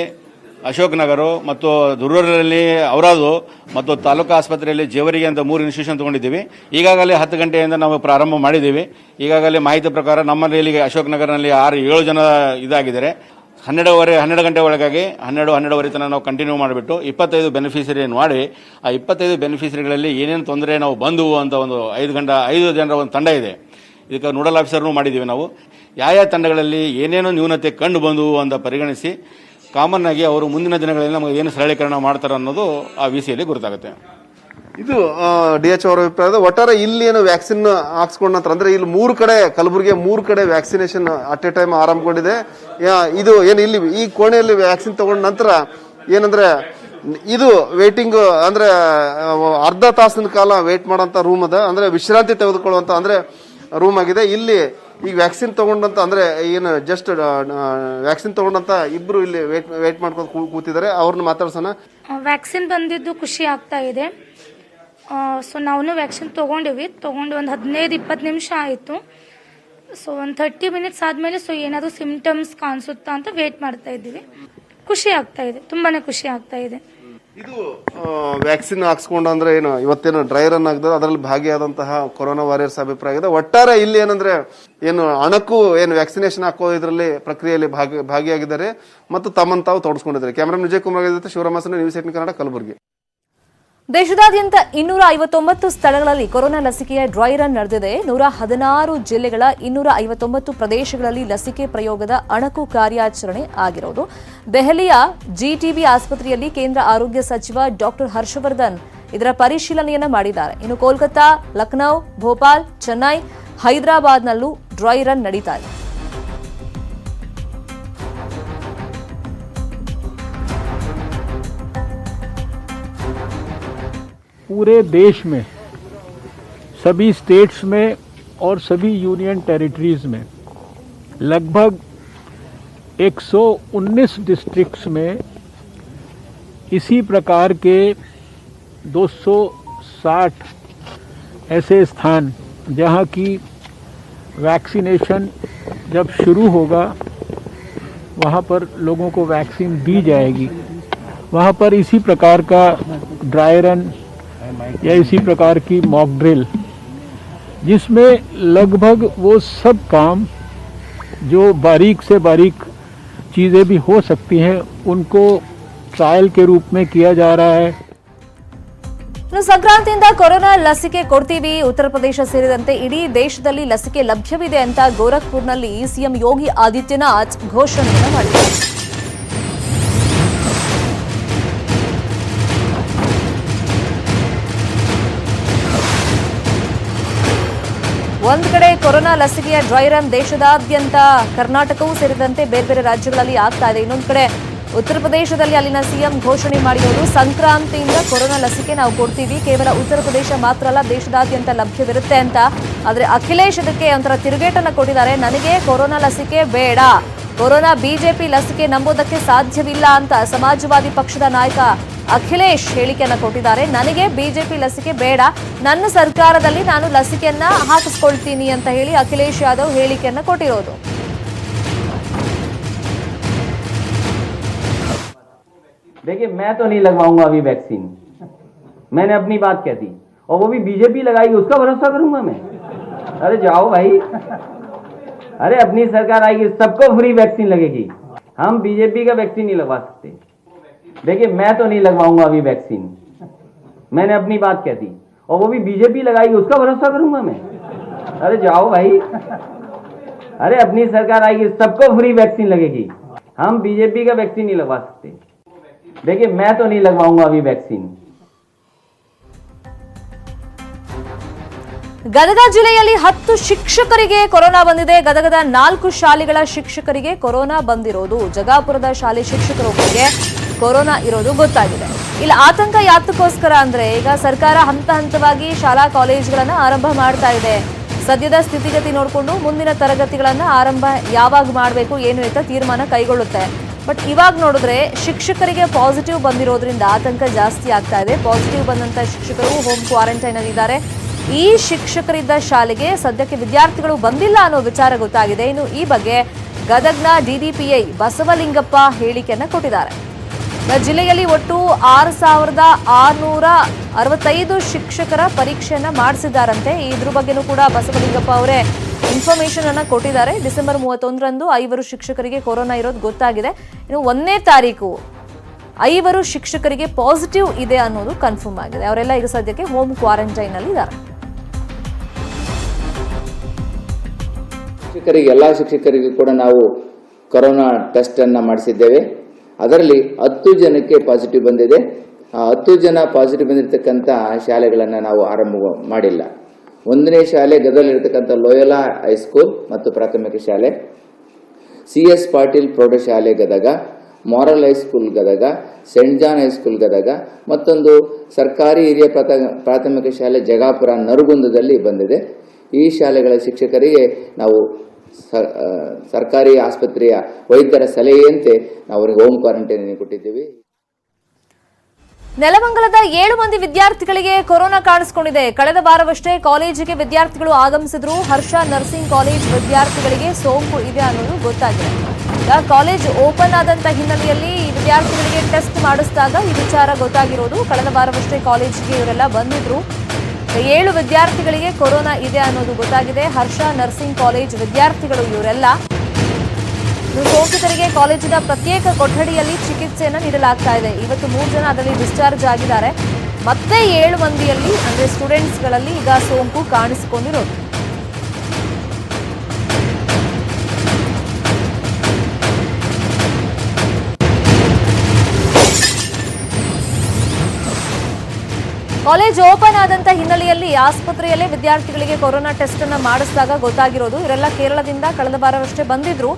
ಅಶೋಕ್ ನಗರ ಮತ್ತು ದುರ್ಗರಲ್ಲಿ ಔರಾದು ಮತ್ತು ತಾಲೂಕು ಆಸ್ಪತ್ರೆಯಲ್ಲಿ ಜೇವರಿಗೆ ಅಂತ ಮೂರು ಇನ್ಸ್ಟಿಟ್ಯೂಷನ್ ತಗೊಂಡಿದ್ದೀವಿ. ಈಗಾಗಲೇ ಹತ್ತು ಗಂಟೆಯಿಂದ ನಾವು ಪ್ರಾರಂಭ ಮಾಡಿದ್ದೀವಿ. ಈಗಾಗಲೇ ಮಾಹಿತಿ ಪ್ರಕಾರ ನಮ್ಮಲ್ಲಿ ಇಲ್ಲಿಗೆ ಅಶೋಕ್ ನಗರನಲ್ಲಿ ಆರು ಏಳು ಜನ ಇದಾಗಿದ್ದಾರೆ. ಹನ್ನೆರಡುವರೆ, ಹನ್ನೆರಡು ಗಂಟೆ ಒಳಗಾಗಿ, ಹನ್ನೆರಡು, ಹನ್ನೆರಡುವರೆ ತನಕ ನಾವು ಕಂಟಿನ್ಯೂ ಮಾಡಿಬಿಟ್ಟು ಇಪ್ಪತ್ತೈದು ಬೆನಿಫಿಷರಿಯನ್ನು ಮಾಡಿ, ಆ ಇಪ್ಪತ್ತೈದು ಬೆನಿಫಿಷರಿಗಳಲ್ಲಿ ಏನೇನು ತೊಂದರೆ ನಾವು ಬಂದವು ಅಂತ ಒಂದು ಐದು ಗಂಟೆ, ಐದು ಜನರ ಒಂದು ತಂಡ ಇದೆ. ಇದಕ್ಕೆ ನೋಡಲ್ ಆಫೀಸರ್ನೂ ಮಾಡಿದ್ದೀವಿ ನಾವು. ಯಾವ ತಂಡಗಳಲ್ಲಿ ಏನೇನು ನ್ಯೂನತೆ ಕಂಡು ಬಂದವು ಅಂತ ಪರಿಗಣಿಸಿ ಕಾಮನ್ ಆಗಿ ಅವರು ಮುಂದಿನ ದಿನಗಳಲ್ಲಿ ನಮಗೆ ಏನು ಸರಳೀಕರಣ ಮಾಡ್ತಾರೆ ಅನ್ನೋದು ಆ ವಿ ಸಿಯಲ್ಲಿ ಗುರುತಾಗುತ್ತೆ. ಇದು ಡಿ ಎಚ್ ಅವರ ಅಭಿಪ್ರಾಯದ ಒಟ್ಟಾರೆ ಇಲ್ಲಿ ಏನು ವ್ಯಾಕ್ಸಿನ್ ಹಾಕ್ಸ್ಕೊಂಡ ನಂತರ, ಅಂದ್ರೆ ಇಲ್ಲಿ ಮೂರು ಕಡೆ ಕಲಬುರಗಿ ಮೂರು ಕಡೆ ವ್ಯಾಕ್ಸಿನೇಷನ್ ಅಟ್ ಎ ಟೈಮ್ ಆರಂಭಗೊಂಡಿದೆ. ಇದು ಏನು ಇಲ್ಲಿ ಈ ಕೋಣೆಯಲ್ಲಿ ವ್ಯಾಕ್ಸಿನ್ ತಗೊಂಡ ನಂತರ ಏನಂದ್ರೆ, ಇದು ವೇಟಿಂಗ್ ಅಂದ್ರೆ ಅರ್ಧ ತಾಸಿನ ಕಾಲ ವೇಟ್ ಮಾಡುವಂತ ರೂಮ್ ಅದ. ಅಂದ್ರೆ ವಿಶ್ರಾಂತಿ ತೆಗೆದುಕೊಳ್ಳುವಂತ, ಅಂದ್ರೆ ರೂಮ್ ಆಗಿದೆ. ಇಲ್ಲಿ ಈಗ ವ್ಯಾಕ್ಸಿನ್ ತಗೊಂಡಂತ ಅಂದ್ರೆ ಏನು ಜಸ್ಟ್ ವ್ಯಾಕ್ಸಿನ್ ತಗೊಂಡಂತ ಇಬ್ರು ಇಲ್ಲಿ ವೇಟ್ ವೇಟ್ ಮಾಡ್ಕೊಂಡು ಕೂತಿದ್ದಾರೆ. ಅವ್ರನ್ನ ಮಾತಾಡ್ಸೋಣ. ವ್ಯಾಕ್ಸಿನ್ ಬಂದಿದ್ದು ಖುಷಿ ಆಗ್ತಾ ಇದೆ. ಸೊ ನಾವು ವ್ಯಾಕ್ಸಿನ್ ತೊಗೊಂಡಿವಿ. ತೊಗೊಂಡು ಒಂದು ಹದಿನೈದು, ಇಪ್ಪತ್ತು ನಿಮಿಷ ಆಯಿತು. ಸೊ ಒಂದು ಥರ್ಟಿ ಮಿನಿಟ್ಸ್ ಆದಮೇಲೆ ಸೊ ಏನಾದರೂ ಸಿಮ್ಟಮ್ಸ್ ಕಾಣಿಸುತ್ತಾ ಅಂತ ವೇಟ್ ಮಾಡ್ತಾ ಇದ್ದೀವಿ. ಖುಷಿ ಆಗ್ತಾ ಇದೆ. ತುಂಬಾ ಖುಷಿ ಆಗ್ತಾ ಇದೆ. ಇದು ವ್ಯಾಕ್ಸಿನ್ ಹಾಕ್ಸ್ಕೊಂಡು ಅಂದ್ರೆ ಏನು, ಇವತ್ತೇನು ಡ್ರೈ ರನ್ ಆಗದ ಅದರಲ್ಲಿ ಭಾಗಿಯಾದಂತಹ ಕೊರೋನಾ ವಾರಿಯರ್ಸ್ ಅಭಿಪ್ರಾಯ ಇದೆ. ಒಟ್ಟಾರೆ ಇಲ್ಲಿ ಏನಂದ್ರೆ, ಏನು ಅಣಕು ಏನು ವ್ಯಾಕ್ಸಿನೇಷನ್ ಹಾಕೋ ಇದರಲ್ಲಿ ಪ್ರಕ್ರಿಯೆಯಲ್ಲಿ ಭಾಗಿ, ಭಾಗಿಯಾಗಿದ್ದಾರೆ. ಮತ್ತು ತಮ್ಮನ್ನು ತಾವು ತೊಡಸ್ಕೊಂಡಿದ್ದಾರೆ. ಕ್ಯಾಮ್ರಾ ವಿಜಯ್ ಕುಮಾರ್ ಜೊತೆ ಶಿವರಾಮಸನ ನ್ಯೂಸ್ ಕನ್ನಡ, ಕಲಬುರಗಿ. ದೇಶದಾದ್ಯಂತ ಇನ್ನೂರ ಐವತ್ತೊಂಬತ್ತು ಸ್ಥಳಗಳಲ್ಲಿ ಕೊರೋನಾ ಲಸಿಕೆಯ ಡ್ರೈ ರನ್ ನಡೆದಿದೆ. ನೂರ ಹದಿನಾರು ಜಿಲ್ಲೆಗಳ ಇನ್ನೂರ ಐವತ್ತೊಂಬತ್ತು ಪ್ರದೇಶಗಳಲ್ಲಿ ಲಸಿಕೆ ಪ್ರಯೋಗದ ಅಣಕು ಕಾರ್ಯಾಚರಣೆ ಆಗಿರೋದು. ದೆಹಲಿಯ ಜಿಟಿಬಿ ಆಸ್ಪತ್ರೆಯಲ್ಲಿ ಕೇಂದ್ರ ಆರೋಗ್ಯ ಸಚಿವ ಡಾಕ್ಟರ್ ಹರ್ಷವರ್ಧನ್ ಇದರ ಪರಿಶೀಲನೆಯನ್ನು ಮಾಡಿದ್ದಾರೆ. ಇನ್ನು ಕೋಲ್ಕತ್ತಾ ಲಖನೌ ಭೋಪಾಲ್, ಚೆನ್ನೈ, ಹೈದರಾಬಾದ್ನಲ್ಲೂ ಡ್ರೈ ರನ್ ನಡೀತಾ ಇದೆ. पूरे देश में, सभी स्टेट्स में और सभी यूनियन टेरिटरीज में, लगभग 119 डिस्ट्रिक्ट्स में इसी प्रकार के 260 ऐसे स्थान जहाँ की वैक्सीनेशन जब शुरू होगा, वहाँ पर लोगों को वैक्सीन दी जाएगी। वहाँ पर इसी प्रकार का ड्राई रन या इसी प्रकार की मॉक ड्रिल जिसमें लगभग वो सब काम जो बारीक से बारीक चीज़ें भी हो सकती हैं उनको ट्रायल के रूप में किया जा रहा है ಇನ್ನು ಸಂಕ್ರಾಂತಿಯಿಂದ ಕೊರೋನಾ ಲಸಿಕೆ ಕೊಡ್ತೀವಿ ಉತ್ತರ ಪ್ರದೇಶ ಸೇರಿದಂತೆ ಇಡೀ ದೇಶದಲ್ಲಿ ಲಸಿಕೆ ಲಭ್ಯವಿದೆ ಅಂತ ಗೋರಖ್ಪುರ್ನಲ್ಲಿ ಸಿಎಂ ಯೋಗಿ ಆದಿತ್ಯನಾಥ್ ಘೋಷಣೆಯನ್ನು ಮಾಡಿದ್ದಾರೆ ಒಂದ್ ಕಡೆ ಕೊರೋನಾ ಲಸಿಕೆಯ ಡ್ರೈ ರನ್ ದೇಶದಾದ್ಯಂತ ಕರ್ನಾಟಕವೂ ಸೇರಿದಂತೆ ಬೇರೆ ಬೇರೆ ರಾಜ್ಯಗಳಲ್ಲಿ ಆಗ್ತಾ ಇದೆ. ಇನ್ನೊಂದು ಕಡೆ ಉತ್ತರ ಪ್ರದೇಶದಲ್ಲಿ ಅಲ್ಲಿನ ಸಿಎಂ ಘೋಷಣೆ ಮಾಡಿರೋದು ಸಂಕ್ರಾಂತಿಯಿಂದ ಕೊರೋನಾ ಲಸಿಕೆ ನಾವು ಕೊಡ್ತೀವಿ. ಕೇವಲ ಉತ್ತರ ಪ್ರದೇಶ ಮಾತ್ರ ಅಲ್ಲ, ದೇಶದಾದ್ಯಂತ ಲಭ್ಯವಿರುತ್ತೆ ಅಂತ. ಆದರೆ ಅಖಿಲೇಶ್ ಇದಕ್ಕೆ ಒಂಥರ ತಿರುಗೇಟನ್ನು ಕೊಟ್ಟಿದ್ದಾರೆ. ನನಗೆ ಕೊರೋನಾ ಲಸಿಕೆ ಬೇಡ. ಕೊರೋನಾ ಬಿಜೆಪಿ ಲಸಿಕೆ ನಂಬೋದಕ್ಕೆ ಸಾಧ್ಯವಿಲ್ಲ ಅಂತ ಸಮಾಜವಾದಿ ಪಕ್ಷದ ನಾಯಕ ಅಖಿಲೇಶ್ ಹೇಳಿಕೆಯನ್ನ ಕೊಟ್ಟಿದ್ದಾರೆ ನನಗೆ ಬಿಜೆಪಿ ಲಸಿಕೆ ಬೇಡ ನನ್ನ ಸರ್ಕಾರದಲ್ಲಿ ನಾನು ಲಸಿಕೆಯನ್ನ ಹಾಕಿಸ್ಕೊಳ್ತೀನಿ ಅಂತ ಹೇಳಿ ಅಖಿಲೇಶ್ ಯಾದವ್ ಹೇಳಿಕೆಯನ್ನ ಕೊಟ್ಟಿರೋದು देखिए मैं तो नहीं लगवाऊंगा अभी वैक्सीन मैंने अपनी बात कह दी और वो भी बीजेपी लगाएगी उसका भरोसा करूंगा मैं अरे जाओ भाई अरे अपनी सरकार आएगी, सबको फ्री वैक्सीन लगेगी। हम बीजेपी का वैक्सीन नहीं लगवा सकते। देखिए, मैं तो नहीं लगवाऊँगा अभी वैक्सीन मैंने अपनी बात कह दी। और वो भी बीजेपी लगाएगी, उसका भरोसा करूँगा मैं। अरे जाओ भाई। अरे अपनी सरकार आएगी, सबको फ्री वैक्सीन लगेगी। हम बीजेपी का वैक्सीन नहीं लगवा सकते। देखिए, मैं तो नहीं लगवाऊँगा अभी वैक्सीन ಗದಗ ಜಿಲ್ಲೆಯಲ್ಲಿ ಹತ್ತು ಶಿಕ್ಷಕರಿಗೆ ಕೊರೋನಾ ಬಂದಿದೆ. ಗದಗದ ನಾಲ್ಕು ಶಾಲೆಗಳ ಶಿಕ್ಷಕರಿಗೆ ಕೊರೋನಾ ಬಂದಿರೋದು. ಜಗಾಪುರದ ಶಾಲೆ ಶಿಕ್ಷಕರೊಬ್ಬರಿಗೆ ಕೊರೋನಾ ಇರೋದು ಗೊತ್ತಾಗಿದೆ. ಇಲ್ಲಿ ಆತಂಕ ಯಾತಕ್ಕೋಸ್ಕರ ಅಂದ್ರೆ ಈಗ ಸರ್ಕಾರ ಹಂತ ಹಂತವಾಗಿ ಶಾಲಾ ಕಾಲೇಜುಗಳನ್ನು ಆರಂಭ ಮಾಡ್ತಾ ಇದೆ. ಸದ್ಯದ ಸ್ಥಿತಿಗತಿ ನೋಡಿಕೊಂಡು ಮುಂದಿನ ತರಗತಿಗಳನ್ನು ಆರಂಭ ಯಾವಾಗ ಮಾಡಬೇಕು, ಏನು ಅಂತ ತೀರ್ಮಾನ ಕೈಗೊಳ್ಳುತ್ತೆ. ಬಟ್ ಇವಾಗ ನೋಡಿದ್ರೆ ಶಿಕ್ಷಕರಿಗೆ ಪಾಸಿಟಿವ್ ಬಂದಿರೋದ್ರಿಂದ ಆತಂಕ ಜಾಸ್ತಿ ಆಗ್ತಾ ಇದೆ. ಪಾಸಿಟಿವ್ ಬಂದಂತ ಶಿಕ್ಷಕರು ಹೋಮ್ ಕ್ವಾರಂಟೈನ್ ಅಲ್ಲಿದ್ದಾರೆ ಈ ಶಿಕ್ಷಕರಿದ್ದ ಶಾಲೆಗೆ ಸದ್ಯಕ್ಕೆ ವಿದ್ಯಾರ್ಥಿಗಳು ಬಂದಿಲ್ಲ ಅನ್ನೋ ವಿಚಾರ ಗೊತ್ತಾಗಿದೆ. ಇನ್ನು ಈ ಬಗ್ಗೆ ಗದಗ್ನ ಡಿಡಿಪಿಐ ಬಸವಲಿಂಗಪ್ಪ ಹೇಳಿಕೆಯನ್ನ ಕೊಟ್ಟಿದ್ದಾರೆ. ಜಿಲ್ಲೆಯಲ್ಲಿ ಒಟ್ಟು ಆರು ಸಾವಿರದ ಆರುನೂರ ಅರವತ್ತೈದು ಶಿಕ್ಷಕರ ಪರೀಕ್ಷೆಯನ್ನ ಮಾಡಿಸಿದ್ದಾರಂತೆ. ಇದ್ರ ಬಗ್ಗೆನೂ ಕೂಡ ಬಸವಲಿಂಗಪ್ಪ ಅವರೇ ಇನ್ಫಾರ್ಮೇಶನ್ ಅನ್ನ ಕೊಟ್ಟಿದ್ದಾರೆ. ಡಿಸೆಂಬರ್ ಮೂವತ್ತೊಂದರಂದು ಐವರು ಶಿಕ್ಷಕರಿಗೆ ಕೊರೋನಾ ಇರೋದು ಗೊತ್ತಾಗಿದೆ. ಇನ್ನು ಒಂದನೇ ತಾರೀಕು ಐವರು ಶಿಕ್ಷಕರಿಗೆ ಪಾಸಿಟಿವ್ ಇದೆ ಅನ್ನೋದು ಕನ್ಫರ್ಮ್ ಆಗಿದೆ. ಅವರೆಲ್ಲ ಈಗ ಸದ್ಯಕ್ಕೆ ಹೋಮ್ ಕ್ವಾರಂಟೈನ್ ಅಲ್ಲಿ ಇದ್ದಾರೆ ಶಿಕ್ಷಕರಿಗೆ, ಎಲ್ಲ ಶಿಕ್ಷಕರಿಗೂ ಕೂಡ ನಾವು ಕೊರೋನಾ ಟೆಸ್ಟನ್ನು ಮಾಡಿಸಿದ್ದೇವೆ. ಅದರಲ್ಲಿ ಹತ್ತು ಜನಕ್ಕೆ ಪಾಸಿಟಿವ್ ಬಂದಿದೆ. ಆ ಹತ್ತು ಜನ ಪಾಸಿಟಿವ್ ಬಂದಿರತಕ್ಕಂಥ ಶಾಲೆಗಳನ್ನು ನಾವು ಆರಂಭ ಮಾಡಿಲ್ಲ. ಒಂದನೇ ಶಾಲೆ ಗದಲ್ಲಿರ್ತಕ್ಕಂಥ ಲೋಯಲಾ ಹೈಸ್ಕೂಲ್ ಮತ್ತು ಪ್ರಾಥಮಿಕ ಶಾಲೆ ಸಿ ಎಸ್ ಪಾಟೀಲ್ ಪ್ರೌಢಶಾಲೆ Gadag moral high school Gadag saint John high school Gadag, ಮತ್ತೊಂದು ಸರ್ಕಾರಿ ಹಿರಿಯ ಪ್ರಾಥ- ಪ್ರಾಥಮಿಕ ಶಾಲೆ ಜಗಾಪುರ ನರಗುಂದದಲ್ಲಿ ಬಂದಿದೆ. ಈ ಶಾಲೆಗಳ ಶಿಕ್ಷಕರಿಗೆ ನಾವು ಸರ್ಕಾರಿ ಆಸ್ಪತ್ರೆಯ ವೈದ್ಯರ ಸಲಹೆಯಂತೆ ನಾವು ಅವರಿಗೆ ಹೋಮ್ ಕ್ವಾರಂಟೈನ್ ಕೊಟ್ಟಿದ್ದೀವಿ. ನೆಲಮಂಗಲದ ಏಳು ಮಂದಿ ವಿದ್ಯಾರ್ಥಿಗಳಿಗೆ ಕೊರೋನಾ ಕಾಣಿಸಿಕೊಂಡಿದೆ. ಕಳೆದ ವಾರವಷ್ಟೇ ಕಾಲೇಜಿಗೆ ವಿದ್ಯಾರ್ಥಿಗಳು ಆಗಮಿಸಿದ್ರು. ಹರ್ಷ ನರ್ಸಿಂಗ್ ಕಾಲೇಜ್ ವಿದ್ಯಾರ್ಥಿಗಳಿಗೆ ಸೋಂಕು ಇದೆ ಅನ್ನೋದು ಗೊತ್ತಾಗಿದೆ. ಕಾಲೇಜ್ ಓಪನ್ ಆದಂತ ಹಿನ್ನೆಲೆಯಲ್ಲಿ ವಿದ್ಯಾರ್ಥಿಗಳಿಗೆ ಟೆಸ್ಟ್ ಮಾಡಿಸಿದಾಗ ಈ ವಿಚಾರ ಗೊತ್ತಾಗಿರೋದು. ಕಳೆದ ವಾರವಷ್ಟೇ ಕಾಲೇಜಿಗೆ ಇವರೆಲ್ಲ ಬಂದಿದ್ರು. ಏಳು ವಿದ್ಯಾರ್ಥಿಗಳಿಗೆ ಕೊರೋನಾ ಇದೆ ಅನ್ನೋದು ಗೊತ್ತಾಗಿದೆ. ಹರ್ಷ ನರ್ಸಿಂಗ್ ಕಾಲೇಜ್ ವಿದ್ಯಾರ್ಥಿಗಳು ಇವರೆಲ್ಲ. ಸೋಂಕಿತರಿಗೆ ಕಾಲೇಜಿನ ಪ್ರತ್ಯೇಕ ಕೊಠಡಿಯಲ್ಲಿ ಚಿಕಿತ್ಸೆಯನ್ನು ನೀಡಲಾಗ್ತಾ ಇದೆ. ಇವತ್ತು ಮೂರು ಜನ ಅದರಲ್ಲಿ ಡಿಸ್ಚಾರ್ಜ್ ಆಗಿದ್ದಾರೆ. ಮತ್ತೆ ಏಳು ಮಂದಿಯಲ್ಲಿ, ಅಂದರೆ ಸ್ಟೂಡೆಂಟ್ಸ್ಗಳಲ್ಲಿ ಈಗ ಸೋಂಕು ಕಾಣಿಸಿಕೊಂಡಿರೋದು. ಕಾಲೇಜ್ ಓಪನ್ ಆದಂತ ಹಿನ್ನೆಲೆಯಲ್ಲಿ ಆಸ್ಪತ್ರೆಯಲ್ಲೇ ವಿದ್ಯಾರ್ಥಿಗಳಿಗೆ ಕೊರೋನಾ ಟೆಸ್ಟ್ ಅನ್ನ ಮಾಡಿಸಿದಾಗ ಗೊತ್ತಾಗಿರೋದು, ಇವರೆಲ್ಲ ಕೇರಳದಿಂದ ಕಳೆದ ವಾರವಷ್ಟೇ ಬಂದಿದ್ರು.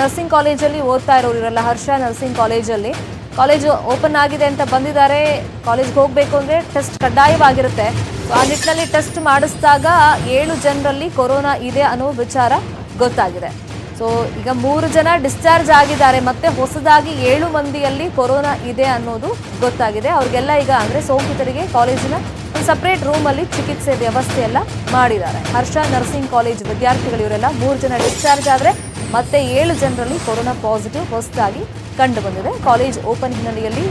ನರ್ಸಿಂಗ್ ಕಾಲೇಜಲ್ಲಿ ಓದ್ತಾ ಇರೋರು ಇವರೆಲ್ಲ, ಹರ್ಷ ನರ್ಸಿಂಗ್ ಕಾಲೇಜಲ್ಲಿ. ಕಾಲೇಜ್ ಓಪನ್ ಆಗಿದೆ ಅಂತ ಬಂದಿದ್ದಾರೆ. ಕಾಲೇಜ್ಗೆ ಹೋಗಬೇಕು ಅಂದ್ರೆ ಟೆಸ್ಟ್ ಕಡ್ಡಾಯವಾಗಿರುತ್ತೆ. ಆ ನಿಟ್ಟಿನಲ್ಲಿ ಟೆಸ್ಟ್ ಮಾಡಿಸಿದಾಗ ಏಳು ಜನರಲ್ಲಿ ಕೊರೋನಾ ಇದೆ ಅನ್ನೋ ವಿಚಾರ ಗೊತ್ತಾಗಿದೆ. ಸೊ ಈಗ ಮೂರು ಜನ ಡಿಸ್ಚಾರ್ಜ್ ಆಗಿದ್ದಾರೆ. ಮತ್ತೆ ಹೊಸದಾಗಿ ಏಳು ಮಂದಿಯಲ್ಲಿ ಕೊರೋನಾ ಇದೆ ಅನ್ನೋದು ಗೊತ್ತಾಗಿದೆ. ಅವ್ರಿಗೆಲ್ಲ ಈಗ ಅಂದ್ರೆ ಸೋಂಕಿತರಿಗೆ ಕಾಲೇಜಿನ ಸಪರೇಟ್ ರೂಮ್ ಅಲ್ಲಿ ಚಿಕಿತ್ಸೆ ವ್ಯವಸ್ಥೆ ಎಲ್ಲ ಮಾಡಿದ್ದಾರೆ. ಹರ್ಷ ನರ್ಸಿಂಗ್ ಕಾಲೇಜ್ ವಿದ್ಯಾರ್ಥಿಗಳು ಇವರೆಲ್ಲ ಮೂರು ಜನ ಡಿಸ್ಚಾರ್ಜ್ ಆದ್ರೆ ಮತ್ತೆ ಏಳು ಜನರಲ್ಲಿ ಕೊರೋನಾ ಪಾಸಿಟಿವ್ ಹೊಸದಾಗಿ ಕಂಡು ಬಂದಿದೆ. ಕಾಲೇಜ್ ಓಪನ್ ಹಿನ್ನೆಲೆಯಲ್ಲಿ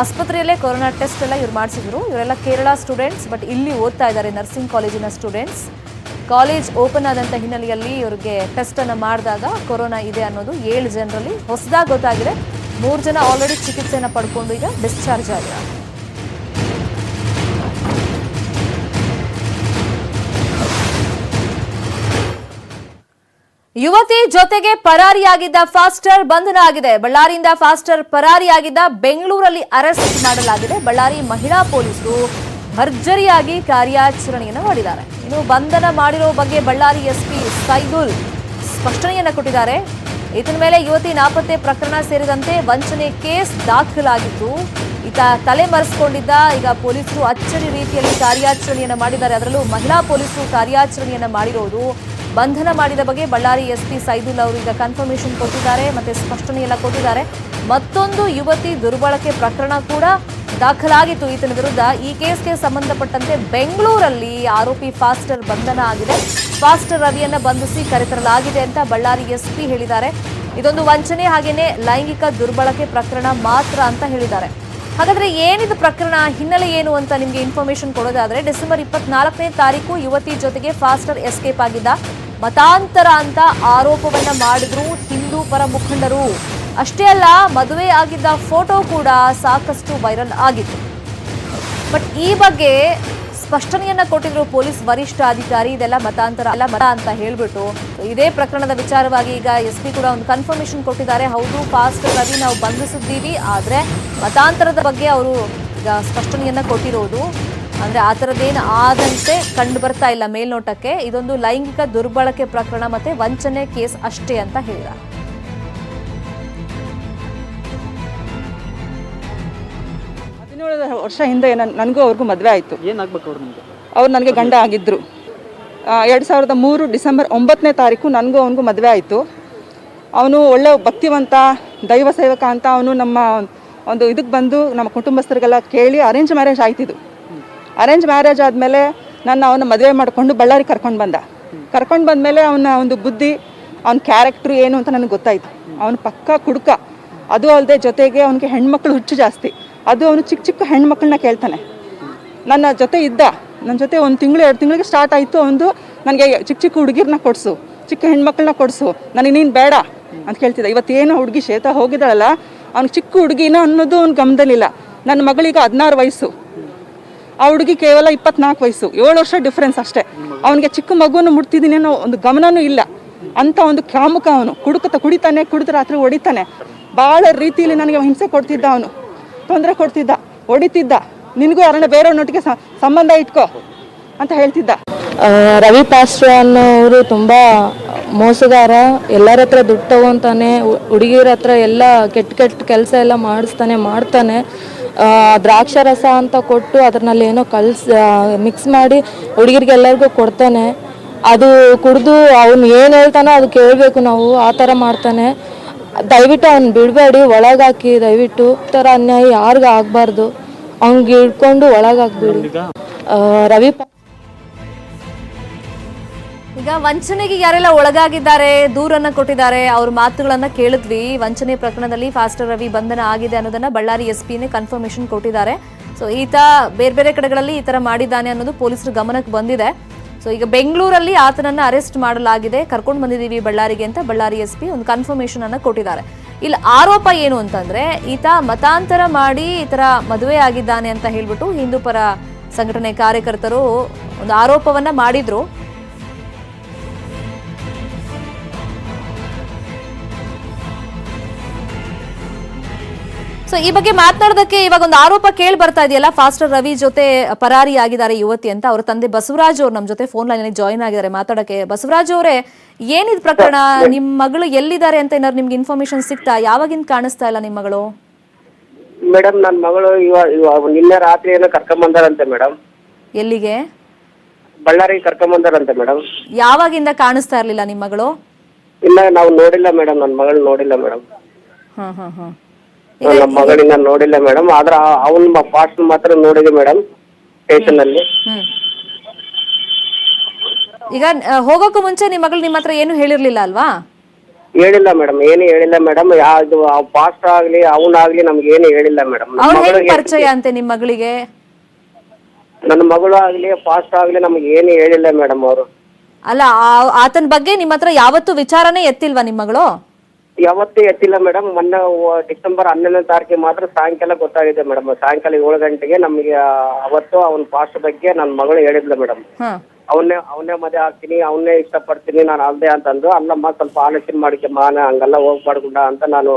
ಆಸ್ಪತ್ರೆಯಲ್ಲೇ ಕೊರೋನಾ ಟೆಸ್ಟ್ ಎಲ್ಲ ಇವ್ರು ಮಾಡಿಸಿದ್ರು. ಇವರೆಲ್ಲ ಕೇರಳ ಸ್ಟೂಡೆಂಟ್ಸ್ ಬಟ್ ಇಲ್ಲಿ ಓದ್ತಾ ಇದ್ದಾರೆ ನರ್ಸಿಂಗ್ ಕಾಲೇಜಿನ ಸ್ಟೂಡೆಂಟ್ಸ್ ಕಾಲೇಜ್ ಓಪನ್ ಆದಂತ ಹಿನ್ನೆಲೆಯಲ್ಲಿ ಇವರಿಗೆ ಟೆಸ್ಟ್ ಅನ್ನ ಮಾಡಿದಾಗ ಕೊರೋನಾ ಇದೆ ಅನ್ನೋದು ಏಳು ಜನರಲ್ಲಿ ಹೊಸದಾಗಿ ಗೊತ್ತಾಗಿದೆ. ಮೂರು ಜನ ಆಲ್ರೆಡಿ ಚಿಕಿತ್ಸೆಯನ್ನು ಪಡ್ಕೊಂಡು ಈಗ ಡಿಸ್ಚಾರ್ಜ್ ಆಗಿದ್ದಾರೆ. ಯುವತಿ ಜೊತೆಗೆ ಪರಾರಿಯಾಗಿದ್ದ ಫಾಸ್ಟರ್ ಬಂಧನ ಆಗಿದೆ. ಬಳ್ಳಾರಿಯಿಂದ ಫಾಸ್ಟರ್ ಪರಾರಿಯಾಗಿದ್ದ ಬೆಂಗಳೂರಲ್ಲಿ ಅರೆಸ್ಟ್ ಮಾಡಲಾಗಿದೆ. ಬಳ್ಳಾರಿ ಮಹಿಳಾ ಪೊಲೀಸರು ಭರ್ಜರಿಯಾಗಿ ಕಾರ್ಯಾಚರಣೆಯನ್ನು ಮಾಡಿದ್ದಾರೆ. ಇನ್ನು ಬಂಧನ ಮಾಡಿರೋ ಬಗ್ಗೆ ಬಳ್ಳಾರಿ ಎಸ್ಪಿ ಸೈದುಲ್ ಸ್ಪಷ್ಟನೆಯನ್ನ ಕೊಟ್ಟಿದ್ದಾರೆ. ಇದನ್ ಮೇಲೆ ಯುವತಿ ನಾಪತ್ತೆ ಪ್ರಕರಣ ಸೇರಿದಂತೆ ವಂಚನೆ ಕೇಸ್ ದಾಖಲಾಗಿತ್ತು ಈತ ತಲೆ ಮರೆಸಿಕೊಂಡಿದ್ದ, ಈಗ ಪೊಲೀಸರು ಅಚ್ಚರಿ ರೀತಿಯಲ್ಲಿ ಕಾರ್ಯಾಚರಣೆಯನ್ನು ಮಾಡಿದ್ದಾರೆ. ಅದರಲ್ಲೂ ಮಹಿಳಾ ಪೊಲೀಸರು ಕಾರ್ಯಾಚರಣೆಯನ್ನು ಮಾಡಿರೋದು ಬಂಧನ ಮಾಡಿದ ಬಗ್ಗೆ ಬಳ್ಳಾರಿ ಎಸ್ಪಿ ಸೈದುಲ್ ಅವರು ಈಗ ಕನ್ಫರ್ಮೇಶನ್ ಕೊಟ್ಟಿದ್ದಾರೆ, ಮತ್ತೆ ಸ್ಪಷ್ಟನೆ ಎಲ್ಲ ಕೊಟ್ಟಿದ್ದಾರೆ. ಮತ್ತೊಂದು ಯುವತಿ ದುರ್ಬಳಕೆ ಪ್ರಕರಣ ಕೂಡ ದಾಖಲಾಗಿತ್ತು. ಈತನ ವಿರುದ್ಧ ಈ ಕೇಸ್ಗೆ ಸಂಬಂಧಪಟ್ಟಂತೆ ಬೆಂಗಳೂರಲ್ಲಿ ಆರೋಪಿ ಫಾಸ್ಟರ್ ಬಂಧನ ಆಗಿದೆ. ಫಾಸ್ಟರ್ ರವಿಯನ್ನ ಬಂಧಿಸಿ ಕರೆತರಲಾಗಿದೆ ಅಂತ ಬಳ್ಳಾರಿ ಎಸ್ಪಿ ಹೇಳಿದ್ದಾರೆ. ಇದೊಂದು ವಂಚನೆ ಹಾಗೆಯೇ ಲೈಂಗಿಕ ದುರ್ಬಳಕೆ ಪ್ರಕರಣ ಮಾತ್ರ ಅಂತ ಹೇಳಿದ್ದಾರೆ. ಹಾಗಾದ್ರೆ ಏನಿದು ಪ್ರಕರಣ? ಹಿನ್ನೆಲೆ ಏನು ಅಂತ ನಿಮಗೆ ಇನ್ಫಾರ್ಮೇಶನ್ ಕೊಡೋದಾದ್ರೆ, ಡಿಸೆಂಬರ್ ಇಪ್ಪತ್ನಾಲ್ಕನೇ ತಾರೀಕು ಯುವತಿ ಜೊತೆಗೆ ಫಾಸ್ಟರ್ ಎಸ್ಕೇಪ್ ಆಗಿದ್ದ ಮತಾಂತರ ಅಂತ ಆರೋಪವನ್ನ ಮಾಡಿದ್ರು ಹಿಂದೂ ಪರ ಮುಖಂಡರು. ಅಷ್ಟೇ ಅಲ್ಲ, ಮದುವೆ ಆಗಿದ್ದ ಫೋಟೋ ಕೂಡ ಸಾಕಷ್ಟು ವೈರಲ್ ಆಗಿತ್ತು. ಬಟ್ ಈ ಬಗ್ಗೆ ಸ್ಪಷ್ಟನೆಯನ್ನ ಕೊಟ್ಟಿದ್ರು ಪೊಲೀಸ್ ವರಿಷ್ಠಾಧಿಕಾರಿ ಇದೆಲ್ಲ ಮತಾಂತರ ಅಲ್ಲ, ಮತ ಅಂತ ಹೇಳ್ಬಿಟ್ಟು ಇದೇ ಪ್ರಕರಣದ ವಿಚಾರವಾಗಿ ಈಗ ಎಸ್ ಕೂಡ ಒಂದು ಕನ್ಫರ್ಮೇಶನ್ ಕೊಟ್ಟಿದ್ದಾರೆ. ಹೌದು ಫಾಸ್ಟ್ ರವಿ, ನಾವು ಬಂಧಿಸಿದ್ದೀವಿ. ಆದ್ರೆ ಮತಾಂತರದ ಬಗ್ಗೆ ಅವರು ಈಗ ಸ್ಪಷ್ಟನೆಯನ್ನ ಕೊಟ್ಟಿರೋದು. ಅಂದ್ರೆ ಆ ಥರದ್ದೇನು ಆದಂತೆ ಕಂಡು ಬರ್ತಾ ಇಲ್ಲ ಮೇಲ್ನೋಟಕ್ಕೆ. ಇದೊಂದು ಲೈಂಗಿಕ ದುರ್ಬಳಕೆ ಪ್ರಕರಣ ಮತ್ತೆ ವಂಚನೆ ಕೇಸ್ ಅಷ್ಟೇ ಅಂತ ಹೇಳಿದ. ಹದಿನೇಳು ವರ್ಷ ಹಿಂದೆ ನನ್- ನನಗೂ ಅವ್ರಿಗೂ ಮದುವೆ ಆಯಿತು. ಏನಾಗ್ಬೇಕು ಅವ್ರು ನಿಮ್ಗೆ? ಅವ್ರು ನನಗೆ ಗಂಡ ಆಗಿದ್ದರು ಎರಡು ಸಾವಿರದ ಮೂರು ಡಿಸೆಂಬರ್ ಒಂಬತ್ತನೇ ತಾರೀಕು ನನಗೂ ಅವನಿಗೂ ಮದುವೆ ಆಯಿತು. ಅವನು ಒಳ್ಳೆ ಭಕ್ತಿವಂತ ದೈವ ಸೇವಕ ಅಂತ ಅವನು ನಮ್ಮ ಒಂದು ಇದಕ್ಕೆ ಬಂದು ನಮ್ಮ ಕುಟುಂಬಸ್ಥರಿಗೆಲ್ಲ ಕೇಳಿ ಅರೇಂಜ್ ಮ್ಯಾರೇಜ್ ಆಯ್ತಿದ್ದು ಅರೇಂಜ್ ಮ್ಯಾರೇಜ್ ಆದಮೇಲೆ ನನ್ನ ಅವನ ಮದುವೆ ಮಾಡಿಕೊಂಡು ಬಳ್ಳಾರಿ ಕರ್ಕೊಂಡು ಬಂದ. ಕರ್ಕೊಂಡು ಬಂದಮೇಲೆ ಅವನ ಒಂದು ಬುದ್ಧಿ, ಅವನ ಕ್ಯಾರೆಕ್ಟ್ರು ಏನು ಅಂತ ನನಗೆ ಗೊತ್ತಾಯಿತು. ಅವನು ಪಕ್ಕ ಕುಡುಕ. ಅದು ಅಲ್ಲದೆ ಜೊತೆಗೆ ಅವನಿಗೆ ಹೆಣ್ಮಕ್ಳು ಹುಚ್ಚು ಜಾಸ್ತಿ. ಅದು ಅವನು ಚಿಕ್ಕ ಚಿಕ್ಕ ಹೆಣ್ಮಕ್ಳನ್ನ ಕೇಳ್ತಾನೆ. ನನ್ನ ಜೊತೆ ಇದ್ದ. ನನ್ನ ಜೊತೆ ಒಂದು ತಿಂಗಳು, ಎರಡು ತಿಂಗಳಿಗೆ ಸ್ಟಾರ್ಟ್ ಆಯಿತು ಒಂದು ನನಗೆ ಚಿಕ್ಕ ಚಿಕ್ಕ ಹುಡುಗಿರನ್ನ ಕೊಡಿಸು, ಚಿಕ್ಕ ಹೆಣ್ಮಕ್ಳನ್ನ ಕೊಡಿಸು. ನನಗೆ ನೀನು ಬೇಡ ಅಂತ ಕೇಳ್ತಿದ್ದ. ಇವತ್ತೇನು ಹುಡುಗಿ ಶೇತ ಹೋಗಿದ್ದಾಳಲ್ಲ ಅವ್ನಿಗೆ ಚಿಕ್ಕ ಹುಡುಗಿನ ಅನ್ನೋದು ಅವ್ನ ಗಮನದಲ್ಲಿಲ್ಲ. ನನ್ನ ಮಗಳಿಗೆ ಹದಿನಾರು ವಯಸ್ಸು. ಆ ಹುಡುಗಿ ಕೇವಲ ಇಪ್ಪತ್ನಾಲ್ಕು ವಯಸ್ಸು. ಏಳು ವರ್ಷ ಡಿಫ್ರೆನ್ಸ್ ಅಷ್ಟೇ. ಅವನಿಗೆ ಚಿಕ್ಕ ಮಗುವನ್ನು ಮುಟ್ತಿದ್ದೀನಿ ಅನ್ನೋ ಒಂದು ಗಮನನೂ ಇಲ್ಲ. ಅಂತ ಒಂದು ಕಾಮುಕ ಅವನು. ಕುಡುಕುತ್ತ ಕುಡಿತಾನೆ, ಕುಡಿದು ರಾತ್ರಿ ಹೊಡಿತಾನೆ. ಭಾಳ ರೀತಿಯಲ್ಲಿ ನನಗೆ ಹಿಂಸೆ ಕೊಡ್ತಿದ್ದ ಅವನು. ತೊಂದರೆ ಕೊಡ್ತಿದ್ದ, ಹೊಡಿತಿದ್ದ. ನಿನಗೂ ಯಾರನ್ನ ಬೇರೆಯವ್ರನ್ನೊಟ್ಟಿಗೆ ಸಂಬಂಧ ಇಟ್ಕೋ. ಅಂತ ಹೇಳ್ತಿದ್ದ. ರವಿ ಪಾಸ್ಟ್ರ ಅನ್ನೋರು ತುಂಬ ಮೋಸಗಾರ. ಎಲ್ಲರ ಹತ್ರ ದುಡ್ಡು ತಗೊಂತಾನೆ ಹುಡುಗಿರ ಹತ್ರ ಎಲ್ಲ ಕೆಟ್ಟ ಕೆಟ್ಟ ಕೆಲಸ ಎಲ್ಲ ಮಾಡಿಸ್ತಾನೆ ಮಾಡ್ತಾನೆ. ಆ, ದ್ರಾಕ್ಷಾರಸ ಅಂತ ಕೊಟ್ಟು ಅದ್ರಲ್ಲಿ ಏನೋ ಕಲ್ಸ್ ಮಿಕ್ಸ್ ಮಾಡಿ ಹುಡುಗಿರಿಗೆಲ್ಲರಿಗೂ ಕೊಡ್ತಾನೆ. ಅದು ಕುಡಿದು ಅವನು ಏನು ಹೇಳ್ತಾನೋ ಅದು ಕೇಳಬೇಕು ನಾವು ಆ ಥರ ಮಾಡ್ತಾನೆ. ದಯವಿಟ್ಟು ಅವ್ನು ಬಿಡಬೇಡಿ ಒಳಗಾಕಿ ದಯವಿಟ್ಟು. ಥರ ಅನ್ಯಾಯ ಯಾರಿಗೂ ಆಗಬಾರ್ದು. ಅವ್ನಿಗೆ ಹಿಡ್ಕೊಂಡು ಒಳಗಾಕ್ಬಿಡಿ. ರವಿ ಪಾ ಈಗ ವಂಚನೆಗೆ ಯಾರೆಲ್ಲ ಒಳಗಾಗಿದ್ದಾರೆ, ದೂರನ್ನ ಕೊಟ್ಟಿದ್ದಾರೆ, ಅವ್ರ ಮಾತುಗಳನ್ನ ಕೇಳಿದ್ವಿ. ವಂಚನೆ ಪ್ರಕರಣದಲ್ಲಿ ಫಾಸ್ಟರ್ ರವಿ ಬಂಧನ ಆಗಿದೆ ಅನ್ನೋದನ್ನ ಬಳ್ಳಾರಿ ಎಸ್ ಪಿನೇ ಕನ್ಫರ್ಮೇಶನ್ ಕೊಟ್ಟಿದ್ದಾರೆ. ಸೊ ಈತ ಬೇರೆ ಬೇರೆ ಕಡೆಗಳಲ್ಲಿ ಈ ತರ ಮಾಡಿದ್ದಾನೆ ಅನ್ನೋದು ಪೊಲೀಸರ ಗಮನಕ್ಕೆ ಬಂದಿದೆ. ಸೊ ಈಗ ಬೆಂಗಳೂರಲ್ಲಿ ಆತನನ್ನ ಅರೆಸ್ಟ್ ಮಾಡಲಾಗಿದೆ. ಕರ್ಕೊಂಡು ಬಂದಿದ್ದೀವಿ ಬಳ್ಳಾರಿಗೆ ಅಂತ ಬಳ್ಳಾರಿ ಎಸ್ ಪಿ ಒಂದು ಕನ್ಫರ್ಮೇಶನ್ ಅನ್ನ ಕೊಟ್ಟಿದ್ದಾರೆ. ಇಲ್ಲಿ ಆರೋಪ ಏನು ಅಂತಂದ್ರೆ, ಈತ ಮತಾಂತರ ಮಾಡಿ ಈ ತರ ಮದುವೆ ಆಗಿದ್ದಾನೆ ಅಂತ ಹೇಳ್ಬಿಟ್ಟು ಹಿಂದೂ ಪರ ಸಂಘಟನೆ ಕಾರ್ಯಕರ್ತರು ಒಂದು ಆರೋಪವನ್ನ ಮಾಡಿದ್ರು. ಸೊ ಈ ಬಗ್ಗೆ ಮಾತನಾಡೋದಕ್ಕೆ ಇವಾಗ ಒಂದು ಆರೋಪ ಕೇಳಿ ಬರ್ತಾ ಇದೆಯಲ್ಲ ಫಾಸ್ಟರ್ ರವಿ ಜೊತೆ ಪರಾರಿ ಆಗಿದ್ದಾರೆ ಯುವತಿ ಅಂತ. ಅವ್ರ ತಂದೆ ಬಸವರಾಜ್ ಅವರು ನಮ್ಮ ಜೊತೆ ಫೋನ್ ಲೈನ್ ಜಾಯಿನ್ ಆಗಿದ್ದಾರೆ ಮಾತಾಡಕ್ಕೆ. ಬಸವರಾಜ್ ಅವರೇ ಏನಿದ್ ಪ್ರಕರಣ? ನಿಮ್ ಮಗಳು ಎಲ್ಲಿದ್ದಾರೆ ಅಂತ ಏನಾದ್ರು ನಿಮ್ಗೆ ಇನ್ಫಾರ್ಮೇಶನ್ ಸಿಗ್ತಾ? ಯಾವಾಗಿಂದ ಕಾಣಿಸ್ತಾ ಇಲ್ಲ ನಿಮ್ ಮಗಳು? ಮೇಡಮ್ ನನ್ನ ಮಗಳು ಇವಾಗ ನಿನ್ನೆ ರಾತ್ರಿ ಏನೋ ಕರ್ಕೊಂಬಂದಾರಂತೆ ಮೇಡಮ್ ಎಲ್ಲಿಗೆ? ಬಳ್ಳಾರಿ ಕರ್ಕೊಂಬಂದಾರಂತೆ ಮೇಡಮ್ ಯಾವಾಗಿಂದ ಕಾಣಿಸ್ತಾ ಇರ್ಲಿಲ್ಲ ನಿಮ್ ಮಗಳು? ಇಲ್ಲ ನಾವು ನೋಡಿಲ್ಲ ಮೇಡಮ್ ನನ್ನ ಮಗಳು ನೋಡಿಲ್ಲ ಮೇಡಮ್ ಹಾ ಹಾ ಹಾ. ನಮ್ಮ ಮಗಳಿಂದ ನೋಡಿಲ್ಲ ಮೇಡಮ್ ಆದ್ರೆ ಅವನ ಪಾಸ್ಟ್ ಮಾತ್ರ ನೋಡಿದೆ ಮೇಡಮ್ ಸ್ಟೇಷನ್ ಅಲ್ಲಿ ಈಗ ಆ, ಹೋಗೋಕ್ಕೂ ಮುಂಚೆ ನಿಮ್ಮ ಮಗಳು ನಿಮ್ಮ ಹತ್ರ ಏನು ಹೇಳಿರ್ಲಿಲ್ಲ ಅಲ್ವಾ? ಹೇಳಿಲ್ಲ ಮೇಡಮ್ ಏನು ಹೇಳಿಲ್ಲ ಮೇಡಮ್ ಯಾವ್ದು ಪಾಸ್ಟ್ ಆಗ್ಲಿ ಅವನಾಗ್ಲಿ ನಮ್ಗೆ ಏನು ಹೇಳಿಲ್ಲ ಮೇಡಮ್ ಅವ್ರ ಹೆಂಗ್ ಪರಿಚಯ ಅಂತೆ ನಿಮ್ಮ ಮಗಳಿಗೆ? ನನ್ನ ಮಗಳು ಆಗ್ಲಿ ಪಾಸ್ಟ್ ಆಗ್ಲಿ ನಮ್ಗೆ ಏನು ಹೇಳಿಲ್ಲ ಮೇಡಮ್ ಅವರು. ಅಲ್ಲ ಆ- ಆತನ ಬಗ್ಗೆ ನಿಮ್ಮ ಹತ್ರ ಯಾವತ್ತೂ ವಿಚಾರನೇ ಎತ್ತಿಲ್ವಾ ನಿಮ್ಮ ಮಗಳು? ಯಾವತ್ತೂ ಎತ್ತಿಲ್ಲ ಮೇಡಮ್ ಮೊನ್ನೆ ಡಿಸೆಂಬರ್ ಹನ್ನೊಂದನೇ ತಾರೀಕಿಗೆ ಮಾತ್ರ ಸಾಯಂಕಾಲ ಗೊತ್ತಾಗಿದೆ ಮೇಡಮ್ ಸಾಯಂಕಾಲ ಏಳು ಗಂಟೆಗೆ ನಮಗೆ ಅವತ್ತು ಅವನ ಪಾಸ್ಟ್ ಬಗ್ಗೆ ನನ್ನ ಮಗಳು ಹೇಳಿದ್ಲು ಮೇಡಮ್ ಹಾ. ಅವನ್ನೇ ಅವನ್ನೇ ಮದುವೆ ಆಗ್ತೀನಿ ಅವನ್ನೇ ಇಷ್ಟಪಡ್ತೀನಿ ನಾನು ಅಲ್ದೆ ಅಂತಂದು. ಅಲ್ಲಮ್ಮ ಸ್ವಲ್ಪ ಆಲೋಚನೆ ಮಾಡಿಕೆ ಮಾನ ಹಂಗೆಲ್ಲ ಹೋಗ್ಬಾರ್ದುಂಡ ಅಂತ ನಾನು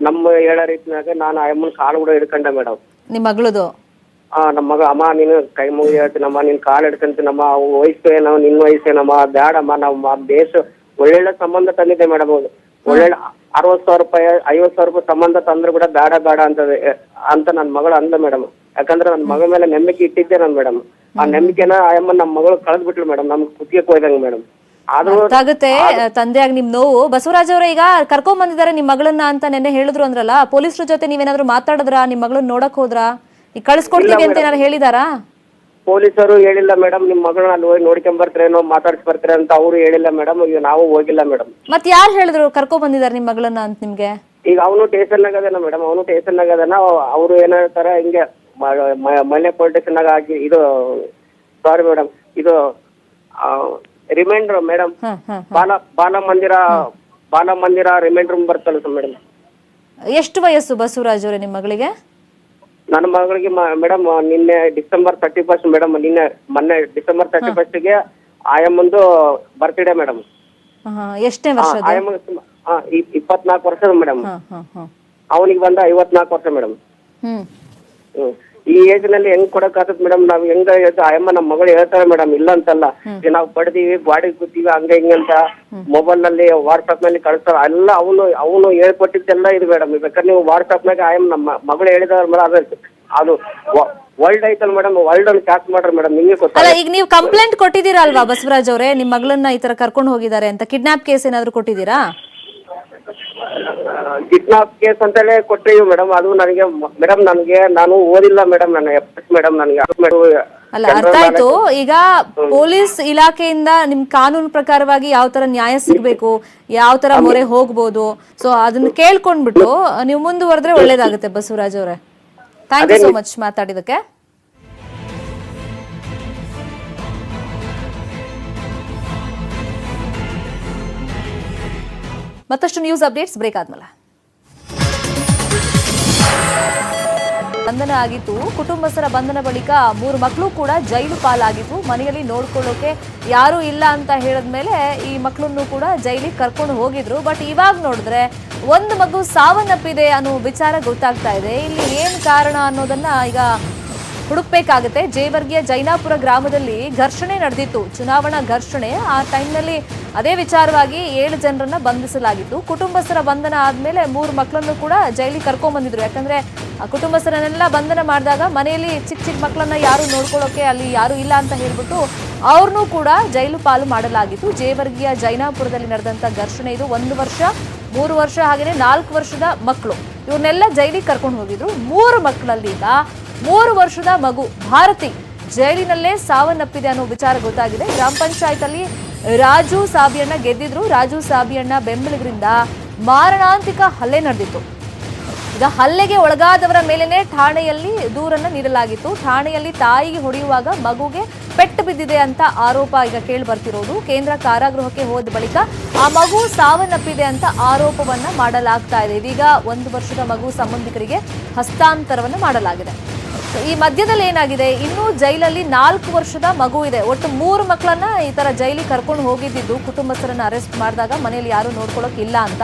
ನಮ್ಮ ಹೇಳೋ ರೀತಿನಾಗ ನಾನು ಅಮ್ಮನ ಕಾಲು ಕೂಡ ಹಿಡ್ಕೊಂಡೆ ಮೇಡಮ್ ನಿಮ್ ಮಗಳದು? ಆ ನಮ್ಮ ಮಗ ಅಮ್ಮ ನೀನು ಕೈ ಮುಗಿ ಹೇಳ್ತೀನಮ್ಮ ನಿನ್ ಕಾಲು ಹಿಡ್ಕೊಂತೀನಮ್ಮ ಅವ್ ವಯಸ್ಸು ಏನೋ ನಿನ್ನ ವಯಸ್ಸೇನಮ್ಮ ಬೇಡಮ್ಮ ನಾವು ಬೇಸು ಬೇಸ್ ಒಳ್ಳೊಳ್ಳೆ ಸಂಬಂಧ ತಂದಿದ್ದೆ ಮೇಡಮ್ ಒಳ್ಳೊಳ್ಳೆ ಅರವತ್ ಸಾವಿರ ರೂಪಾಯಿ ಐವತ್ ಸಾವಿರ ರೂಪಾಯಿ ಸಂಬಂಧ ತಂದ್ರು ಕೂಡ ಬೇಡ ಬೇಡ ಅಂತ ಅಂತ ನನ್ನ ಮಗಳು ಅಂದ ಮೇಡಮ್ ಯಾಕಂದ್ರೆ ನನ್ನ ಮಗಳ ಮೇಲೆ ನಂಬಿಕೆ ಇಟ್ಟಿದ್ದೆ ನಾನು ಮೇಡಮ್ ಆ ನಂಬಿಕೆನ ಅಮ್ಮ ನಮ್ಮ ಮಗಳು ಕಳೆದ್ ಬಿಟ್ಲು ಮೇಡಮ್ ನಮ್ಗೆ ಕುತ್ತಿಗೆ ಹೋಯ್ದಂಗ ಮೇಡಮ್ ಆಗುತ್ತೆ ತಂದೆಯಾಗಿ ನಿಮ್ ನೋವು. ಬಸವರಾಜ್ ಅವರ ಈಗ ಕರ್ಕೊಂಡ್ ಬಂದಿದ್ದಾರೆ ನಿಮ್ ಮಗಳನ್ನ ಅಂತ ನೆನ್ನೆ ಹೇಳಿದ್ರು ಅಂದ್ರಲ್ಲ ಪೊಲೀಸರ ಜೊತೆ ನೀವೇನಾದ್ರು ಮಾತಾಡಿದ್ರಾ? ನಿಮ್ ಮಗಳನ್ನ ನೋಡಕ್ ಹೋದ್ರ? ಈಗ ಕಳ್ಸ್ಕೊಡ್ತೀವಿ ಅಂತ ಏನಾರು ಹೇಳಿದಾರಾ? ಪೊಲೀಸರು ಹೇಳಿಲ್ಲ ಮೇಡಮ್ ನಿಮ್ ಮಗಳನ್ನ ಅಲ್ಲಿ ಹೋಗಿ ನೋಡ್ಕೊಂಡ್ ಬರ್ತರೇನೋ ಮಾತಾಡ್ಸಿ ಬರ್ತಾರೆ ಅಂತ ಅವರು ಹೇಳಿಲ್ಲ ಮೇಡಮ್ ಈಗ ನಾವು ಹೋಗಿಲ್ಲ ಮೇಡಮ್ ಮತ್ ಯಾರು ಹೇಳಿದ್ರು ಕರ್ಕೊ ಬಂದಿದ್ದಾರೆ ನಿಮ್ ಮಗಳನ್ನ ಅಂತ ನಿಮ್ಗೆ? ಈಗ ಅವನು ಟೇಷನ್ನಾಗ ಆಗದನ ಮೇಡಮ್ ಅವನು ಟೇಷನ್ನಾಗ ಅದಾನ ಅವರು ಏನ್ ಹೇಳ್ತಾರೆ ಹಿಂಗೆ ಮ- ಪೊಲೀಟೇಷನ್ ಹಾಕಿ ಆಗಿ ಇದು ಸಾರಿ ಮೇಡಮ್ ಇದು ರಿಮೈಂಡರ್ ಮೇಡಮ್ ಬಾಲ ಬಾಲ ಮಂದಿರ ಬಾಲ ಮಂದಿರ ರಿಮೈಂಡರ್ ಬರ್ತಲ್ಲ ಮೇಡಮ್ ಎಷ್ಟು ವಯಸ್ಸು ಬಸವರಾಜ್ ಅವರೇ ನಿಮ್ಮ ಮಗಳಿಗೆ? ನನ್ನ ಮಗಳಿಗೆ ಮೇಡಮ್ ನಿನ್ನೆ ಡಿಸೆಂಬರ್ ತರ್ಟಿ ಫಸ್ಟ್ ಮೇಡಮ್ ನಿನ್ನೆ ಮೊನ್ನೆ ಡಿಸೆಂಬರ್ ತರ್ಟಿ ಫಸ್ಟ್ಗೆ ಆಯಮ್ಮಂದು ಬರ್ತ್ಡೇ ಮೇಡಮ್ ಆಯಮ್ಮ ಇಪ್ಪತ್ನಾಲ್ಕು ವರ್ಷದ ಮೇಡಮ್ ಅವನಿಗೆ ಬಂದ ಐವತ್ನಾಲ್ಕು ವರ್ಷ ಮೇಡಮ್ ಹ್ಮ್. ಈ ಏಜ್ನಲ್ಲಿ ಹೆಂಗ್ ಕೊಡಕ್ ಮೇಡಂ ಮೇಡಮ್ ನಾವ್ ಹೆಂಗ ಅಯ್ಯಮ್ಮ ನಮ್ಮ ಮಗಳು ಹೇಳ್ತಾರೆ ಮೇಡಮ್ ಇಲ್ಲ ಅಂತಲ್ಲ. ನಾವ್ ಪಡೆದೀವಿ ಬಾಡಿ ಕೂತೀವಿ ಹಂಗ ಹಿಂಗ ಅಂತ. ಮೊಬೈಲ್ನಲ್ಲಿ ವಾಟ್ಸ್ಆಪ್ನಲ್ಲಿ ಕಳಿಸ್ತಾರ ಎಲ್ಲ ಅವನು ಅವನು ಹೇಳ್ಕೊಟ್ಟಿದ್ದೆಲ್ಲ ಇದು ಮೇಡಮ್ ಬೇಕಾದ್ರೆ ನೀವು ವಾಟ್ಸ್ಆಪ್ ನಾಗ ಆಯಮ್ಮ ನಮ್ಮ ಮಗಳು ಹೇಳಿದಾರ ಮೇಡಮ್ ಅದ ಅದು ವರ್ಲ್ಡ್ ಐತಲ್ ಮೇಡಮ್ ವರ್ಲ್ಡ್ ಅಲ್ಲಿ ಕ್ಯಾಚ್ ಮಾಡ್ರಿ ಮೇಡಮ್ ನಿಮ್ಗೆ ಗೊತ್ತಲ್ಲ ಈಗ ನೀವು ಕಂಪ್ಲೇಂಟ್ ಕೊಟ್ಟಿದ್ದೀರಲ್ವಾ ಬಸವರಾಜ್ ಅವರೇ? ನಿಮ್ ಮಗಳನ್ನ ಈ ತರ ಕರ್ಕೊಂಡು ಹೋಗಿದ್ದಾರೆ ಅಂತ? ಕಿಡ್ನಾಪ್ ಕೇಸ್ ಏನಾದ್ರು ಕೊಟ್ಟಿದ್ದೀರಾ? ಕಿಡ್ನಾಪ್ ಕೇಸ್ ಅಂತಲೇ ಕೊಟ್ಟಿವಿ ಮೇಡಮ್. ಅದು ನನಗೆ ಮೇಡಮ್ ನನಗೆ ನಾನು ಓದಿಲ್ಲ ಮೇಡಮ್ ನನ್ನ ಮೇಡಮ್ ನನಗೆ ಅಲ್ಲ ಅರ್ಥ ಆಯ್ತು. ಈಗ ಪೊಲೀಸ್ ಇಲಾಖೆಯಿಂದ ನಿಮ್ ಕಾನೂನು ಪ್ರಕಾರವಾಗಿ ಯಾವ ತರ ನ್ಯಾಯ ಸಿಗ್ಬೇಕು ಯಾವ ತರ ಮೊರೆ ಹೋಗ್ಬೋದು. ಸೊ ಅದನ್ನ ಕೇಳ್ಕೊಂಡ್ಬಿಟ್ಟು ನೀವು ಮುಂದುವರೆದ್ರೆ ಒಳ್ಳೇದಾಗುತ್ತೆ ಬಸವರಾಜ್ ಅವರೇ. ಥ್ಯಾಂಕ್ ಯು ಸೋ ಮಚ್ ಮಾತಾಡಿದಕ್ಕೆ ಮತ್ತಷ್ಟು ನ್ಯೂಸ್ ಅಪ್ಡೇಟ್ಸ್ ಬ್ರೇಕ್ ಆದ್ಮೇಲೆ. ಬಂಧನ ಆಗಿತ್ತು. ಕುಟುಂಬಸ್ಥರ ಬಂಧನ ಬಳಿಕ ಮೂರು ಮಕ್ಕಳು ಕೂಡ ಜೈಲು ಪಾಲಾಗಿತ್ತು. ಮನೆಯಲ್ಲಿ ನೋಡ್ಕೊಳ್ಳೋಕೆ ಯಾರೂ ಇಲ್ಲ ಅಂತ ಹೇಳಿದ್ಮೇಲೆ ಈ ಮಕ್ಕಳನ್ನು ಕೂಡ ಜೈಲಿಗೆ ಕರ್ಕೊಂಡು ಹೋಗಿದ್ರು. ಬಟ್ ಇವಾಗ ನೋಡಿದ್ರೆ ಒಂದು ಮಗು ಸಾವನ್ನಪ್ಪಿದೆ ಅನ್ನೋ ವಿಚಾರ ಗೊತ್ತಾಗ್ತಾ ಇದೆ. ಇಲ್ಲಿ ಏನು ಕಾರಣ ಅನ್ನೋದನ್ನ ಈಗ ಹುಡುಕ್ಬೇಕಾಗುತ್ತೆ. ಜೇವರ್ಗಿಯ ಜೈನಾಪುರ ಗ್ರಾಮದಲ್ಲಿ ಘರ್ಷಣೆ ನಡೆದಿತ್ತು. ಚುನಾವಣಾ ಘರ್ಷಣೆ ಆ ಟೈಮ್ನಲ್ಲಿ ಅದೇ ವಿಚಾರವಾಗಿ ಏಳು ಜನರನ್ನ ಬಂಧಿಸಲಾಗಿತ್ತು. ಕುಟುಂಬಸ್ಥರ ಬಂಧನ ಆದ್ಮೇಲೆ ಮೂರು ಮಕ್ಕಳನ್ನು ಕೂಡ ಜೈಲಿಗೆ ಕರ್ಕೊಂಡ್ ಬಂದಿದ್ರು. ಯಾಕಂದ್ರೆ ಕುಟುಂಬಸ್ಥರನ್ನೆಲ್ಲ ಬಂಧನ ಮಾಡಿದಾಗ ಮನೆಯಲ್ಲಿ ಚಿಕ್ಕ ಚಿಕ್ಕ ಮಕ್ಕಳನ್ನ ಯಾರು ನೋಡ್ಕೊಳ್ಳೋಕೆ ಅಲ್ಲಿ ಯಾರು ಇಲ್ಲ ಅಂತ ಹೇಳ್ಬಿಟ್ಟು ಅವ್ರನ್ನೂ ಕೂಡ ಜೈಲು ಪಾಲು ಮಾಡಲಾಗಿತ್ತು. ಜೇವರ್ಗಿಯ ಜೈನಾಪುರದಲ್ಲಿ ನಡೆದಂತ ಘರ್ಷಣೆ ಇದು. ಒಂದು ವರ್ಷ, ಮೂರು ವರ್ಷ ಹಾಗೆಯೇ ನಾಲ್ಕು ವರ್ಷದ ಮಕ್ಕಳು. ಇವ್ರನ್ನೆಲ್ಲ ಜೈಲಿಗೆ ಕರ್ಕೊಂಡು ಹೋಗಿದ್ರು. ಮೂರು ಮಕ್ಕಳಲ್ಲಿ ಈಗ ಮೂರು ವರ್ಷದ ಮಗು ಭಾರತಿ ಜೈಲಿನಲ್ಲೇ ಸಾವನ್ನಪ್ಪಿದೆ ಅನ್ನೋ ವಿಚಾರ ಗೊತ್ತಾಗಿದೆ. ಗ್ರಾಮ ಪಂಚಾಯತ್ ಅಲ್ಲಿ ರಾಜು ಸಾಬಿಯಣ್ಣ ಗೆದ್ದಿದ್ರು. ರಾಜು ಸಾಬಿಯಣ್ಣ ಬೆಂಬಲಿಗರಿಂದ ಮಾರಣಾಂತಿಕ ಹಲ್ಲೆ ನಡೆದಿತ್ತು. ಈಗ ಹಲ್ಲೆಗೆ ಒಳಗಾದವರ ಮೇಲೆನೆ ಠಾಣೆಯಲ್ಲಿ ದೂರನ್ನ ನೀಡಲಾಗಿತ್ತು. ಠಾಣೆಯಲ್ಲಿ ತಾಯಿಗೆ ಹೊಡೆಯುವಾಗ ಮಗುಗೆ ಪೆಟ್ಟು ಬಿದ್ದಿದೆ ಅಂತ ಆರೋಪ ಈಗ ಕೇಳಿ ಬರ್ತಿರೋದು. ಕೇಂದ್ರ ಕಾರಾಗೃಹಕ್ಕೆ ಹೋದ ಬಳಿಕ ಆ ಮಗು ಸಾವನ್ನಪ್ಪಿದೆ ಅಂತ ಆರೋಪವನ್ನ ಮಾಡಲಾಗ್ತಾ ಇದೆ. ಇದೀಗ ಒಂದು ವರ್ಷದ ಮಗು ಸಂಬಂಧಿಕರಿಗೆ ಹಸ್ತಾಂತರವನ್ನು ಮಾಡಲಾಗಿದೆ. ಈ ಮಧ್ಯದಲ್ಲಿ ಏನಾಗಿದೆ? ಇನ್ನೂ ಜೈಲಲ್ಲಿ ನಾಲ್ಕು ವರ್ಷದ ಮಗು ಇದೆ. ಒಟ್ಟು ಮೂರು ಮಕ್ಕಳನ್ನ ಈ ತರ ಜೈಲಿಗೆ ಕರ್ಕೊಂಡು ಹೋಗಿದ್ದು ಕುಟುಂಬಸ್ಥರನ್ನ ಅರೆಸ್ಟ್ ಮಾಡಿದಾಗ ಮನೆಯಲ್ಲಿ ಯಾರು ನೋಡ್ಕೊಳ್ಳೋಕೆ ಇಲ್ಲ ಅಂತ.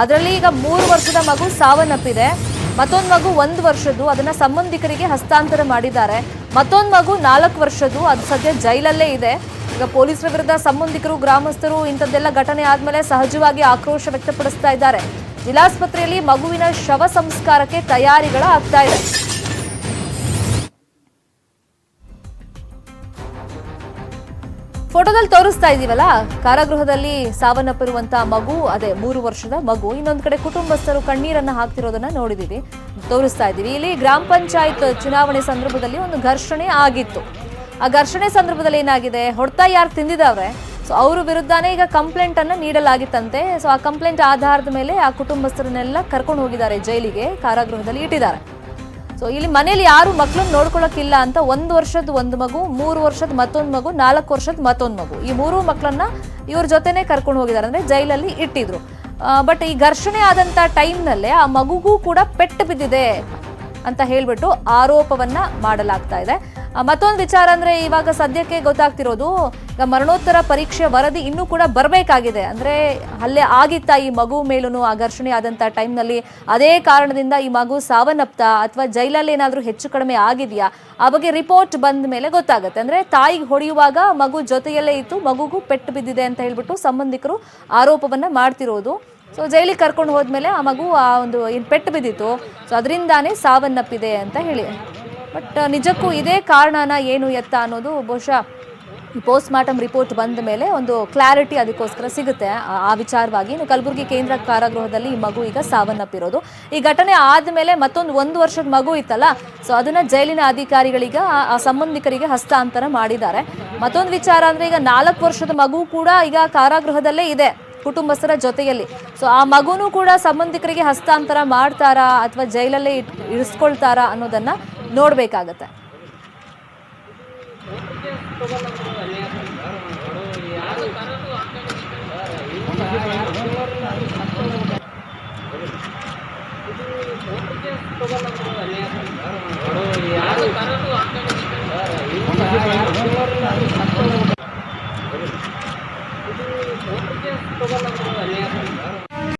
ಅದರಲ್ಲಿ ಈಗ ಮೂರು ವರ್ಷದ ಮಗು ಸಾವನ್ನಪ್ಪಿದೆ. ಮತ್ತೊಂದು ಮಗು ಒಂದು ವರ್ಷದ್ದು, ಅದನ್ನ ಸಂಬಂಧಿಕರಿಗೆ ಹಸ್ತಾಂತರ ಮಾಡಿದ್ದಾರೆ. ಮತ್ತೊಂದು ಮಗು ನಾಲ್ಕು ವರ್ಷದ್ದು, ಅದು ಸದ್ಯ ಜೈಲಲ್ಲೇ ಇದೆ. ಈಗ ಪೊಲೀಸರ ವಿರುದ್ಧ ಸಂಬಂಧಿಕರು, ಗ್ರಾಮಸ್ಥರು ಇಂಥದ್ದೆಲ್ಲ ಘಟನೆ ಆದ್ಮೇಲೆ ಸಹಜವಾಗಿ ಆಕ್ರೋಶ ವ್ಯಕ್ತಪಡಿಸ್ತಾ ಇದ್ದಾರೆ. ಜಿಲ್ಲಾಸ್ಪತ್ರೆಯಲ್ಲಿ ಮಗುವಿನ ಶವ ಸಂಸ್ಕಾರಕ್ಕೆ ತಯಾರಿಗಳ ಆಗ್ತಾ ಇದೆ. ಫೋಟೋದಲ್ಲಿ ತೋರಿಸ್ತಾ ಇದೀವಲ್ಲ ಕಾರಾಗೃಹದಲ್ಲಿ ಸಾವನ್ನಪ್ಪಿರುವಂತಹ ಮಗು, ಅದೇ ಮೂರು ವರ್ಷದ ಮಗು, ಇನ್ನೊಂದು ಕಡೆ ಕುಟುಂಬಸ್ಥರು ಕಣ್ಣೀರನ್ನ ಹಾಕ್ತಿರೋದನ್ನ ನೋಡಿದೀವಿ. ತೋರಿಸ್ತಾ ಇದೀವಿ ಇಲ್ಲಿ ಗ್ರಾಮ ಪಂಚಾಯತ್ ಚುನಾವಣೆ ಸಂದರ್ಭದಲ್ಲಿ ಒಂದು ಘರ್ಷಣೆ ಆಗಿತ್ತು. ಆ ಘರ್ಷಣೆ ಸಂದರ್ಭದಲ್ಲಿ ಏನಾಗಿದೆ? ಹೊಡ್ತಾ ಯಾರು ತಿಂದಿದ್ದಾವೆ ಸೊ ಅವ್ರ ವಿರುದ್ಧನೇ ಈಗ ಕಂಪ್ಲೇಂಟ್ ಅನ್ನ ನೀಡಲಾಗಿತ್ತಂತೆ. ಸೊ ಆ ಕಂಪ್ಲೇಂಟ್ ಆಧಾರದ ಮೇಲೆ ಆ ಕುಟುಂಬಸ್ಥರನ್ನೆಲ್ಲ ಕರ್ಕೊಂಡು ಹೋಗಿದ್ದಾರೆ, ಜೈಲಿಗೆ, ಕಾರಾಗೃಹದಲ್ಲಿ ಇಟ್ಟಿದ್ದಾರೆ. ಸೊ ಇಲ್ಲಿ ಮನೇಲಿ ಯಾರು ಮಕ್ಕಳನ್ನ ನೋಡ್ಕೊಳಕ್ಕಿಲ್ಲ ಅಂತ ಒಂದು ವರ್ಷದ ಒಂದು ಮಗು, ಮೂರು ವರ್ಷದ ಮತ್ತೊಂದು ಮಗು, ನಾಲ್ಕು ವರ್ಷದ ಮತ್ತೊಂದು ಮಗು. ಈ ಮೂರು ಮಕ್ಕಳನ್ನ ಇವ್ರ ಜೊತೆನೆ ಕರ್ಕೊಂಡು ಹೋಗಿದ್ದಾರೆ ಅಂದ್ರೆ ಜೈಲಲ್ಲಿ ಇಟ್ಟಿದ್ರು. ಬಟ್ ಈ ಘರ್ಷಣೆ ಆದಂತ ಟೈಮ್ನಲ್ಲೇ ಆ ಮಗುಗೂ ಕೂಡ ಪೆಟ್ಟು ಬಿದ್ದಿದೆ. ಅಂತ ಹೇಳ್ಬಿಟ್ಟು ಆರೋಪವನ್ನ ಮಾಡಲಾಗ್ತಾ ಇದೆ. ಮತ್ತೊಂದು ವಿಚಾರ ಅಂದ್ರೆ ಇವಾಗ ಸದ್ಯಕ್ಕೆ ಗೊತ್ತಾಗ್ತಿರೋದು ಮರಣೋತ್ತರ ಪರೀಕ್ಷೆ ವರದಿ ಇನ್ನೂ ಕೂಡ ಬರಬೇಕಾಗಿದೆ. ಅಂದ್ರೆ ಅಲ್ಲೇ ಆಗಿತ್ತ ಈ ಮಗು ಮೇಲೂ ಆ ಘರ್ಷಣೆ ಆದಂತ ಟೈಮ್ನಲ್ಲಿ ಅದೇ ಕಾರಣದಿಂದ ಈ ಮಗು ಸಾವನ್ನಪ್ತಾ ಅಥವಾ ಜೈಲಲ್ಲಿ ಏನಾದರೂ ಹೆಚ್ಚು ಕಡಿಮೆ ಆಗಿದೆಯಾ? ಆ ಬಗ್ಗೆ ರಿಪೋರ್ಟ್ ಬಂದ ಮೇಲೆ ಗೊತ್ತಾಗುತ್ತೆ. ಅಂದ್ರೆ ತಾಯಿಗೆ ಹೊಡೆಯುವಾಗ ಮಗು ಜೊತೆಯಲ್ಲೇ ಇತ್ತು, ಮಗುಗೂ ಪೆಟ್ಟು ಬಿದ್ದಿದೆ ಅಂತ ಹೇಳ್ಬಿಟ್ಟು ಸಂಬಂಧಿಕರು ಆರೋಪವನ್ನ ಮಾಡ್ತಿರೋದು. ಸೊ ಜೈಲಿಗೆ ಕರ್ಕೊಂಡು ಹೋದ್ಮೇಲೆ ಆ ಮಗು ಆ ಒಂದು ಏನು ಪೆಟ್ಟು ಬಿದ್ದಿತ್ತು. ಸೊ ಅದರಿಂದಾನೇ ಸಾವನ್ನಪ್ಪಿದೆ ಅಂತ ಹೇಳಿ. ಬಟ್ ನಿಜಕ್ಕೂ ಇದೇ ಕಾರಣನ ಏನು ಎತ್ತ ಅನ್ನೋದು ಬಹುಶಃ ಪೋಸ್ಟ್ ಮಾರ್ಟಮ್ ರಿಪೋರ್ಟ್ ಬಂದ ಮೇಲೆ ಒಂದು ಕ್ಲಾರಿಟಿ ಅದಕ್ಕೋಸ್ಕರ ಸಿಗುತ್ತೆ. ಆ- ವಿಚಾರವಾಗಿ ಇನ್ನು ಕಲಬುರಗಿ ಕೇಂದ್ರ ಕಾರಾಗೃಹದಲ್ಲಿ ಈ ಮಗು ಈಗ ಸಾವನ್ನಪ್ಪಿರೋದು. ಈ ಘಟನೆ ಆದಮೇಲೆ ಮತ್ತೊಂದು ಒಂದು ವರ್ಷದ ಮಗು ಇತ್ತಲ್ಲ ಸೊ ಅದನ್ನು ಜೈಲಿನ ಅಧಿಕಾರಿಗಳಿಗೆ ಆ ಸಂಬಂಧಿಕರಿಗೆ ಹಸ್ತಾಂತರ ಮಾಡಿದ್ದಾರೆ. ಮತ್ತೊಂದು ವಿಚಾರ ಅಂದರೆ ಈಗ ನಾಲ್ಕು ವರ್ಷದ ಮಗು ಕೂಡ ಈಗ ಕಾರಾಗೃಹದಲ್ಲೇ ಇದೆ. ಕುಟುಂಬಸ್ಥರ ಜೊತೆಯಲ್ಲಿ. ಸೊ ಆ ಮಗುನೂ ಕೂಡ ಸಂಬಂಧಿಕರಿಗೆ ಹಸ್ತಾಂತರ ಮಾಡ್ತಾರಾ ಅಥವಾ ಜೈಲಲ್ಲೇ ಇಟ್, ಇರಿಸ್ಕೊಳ್ತಾರಾ ಅನ್ನೋದನ್ನು ನೋಡಬೇಕಾಗತ್ತೆ. ありがとうございます。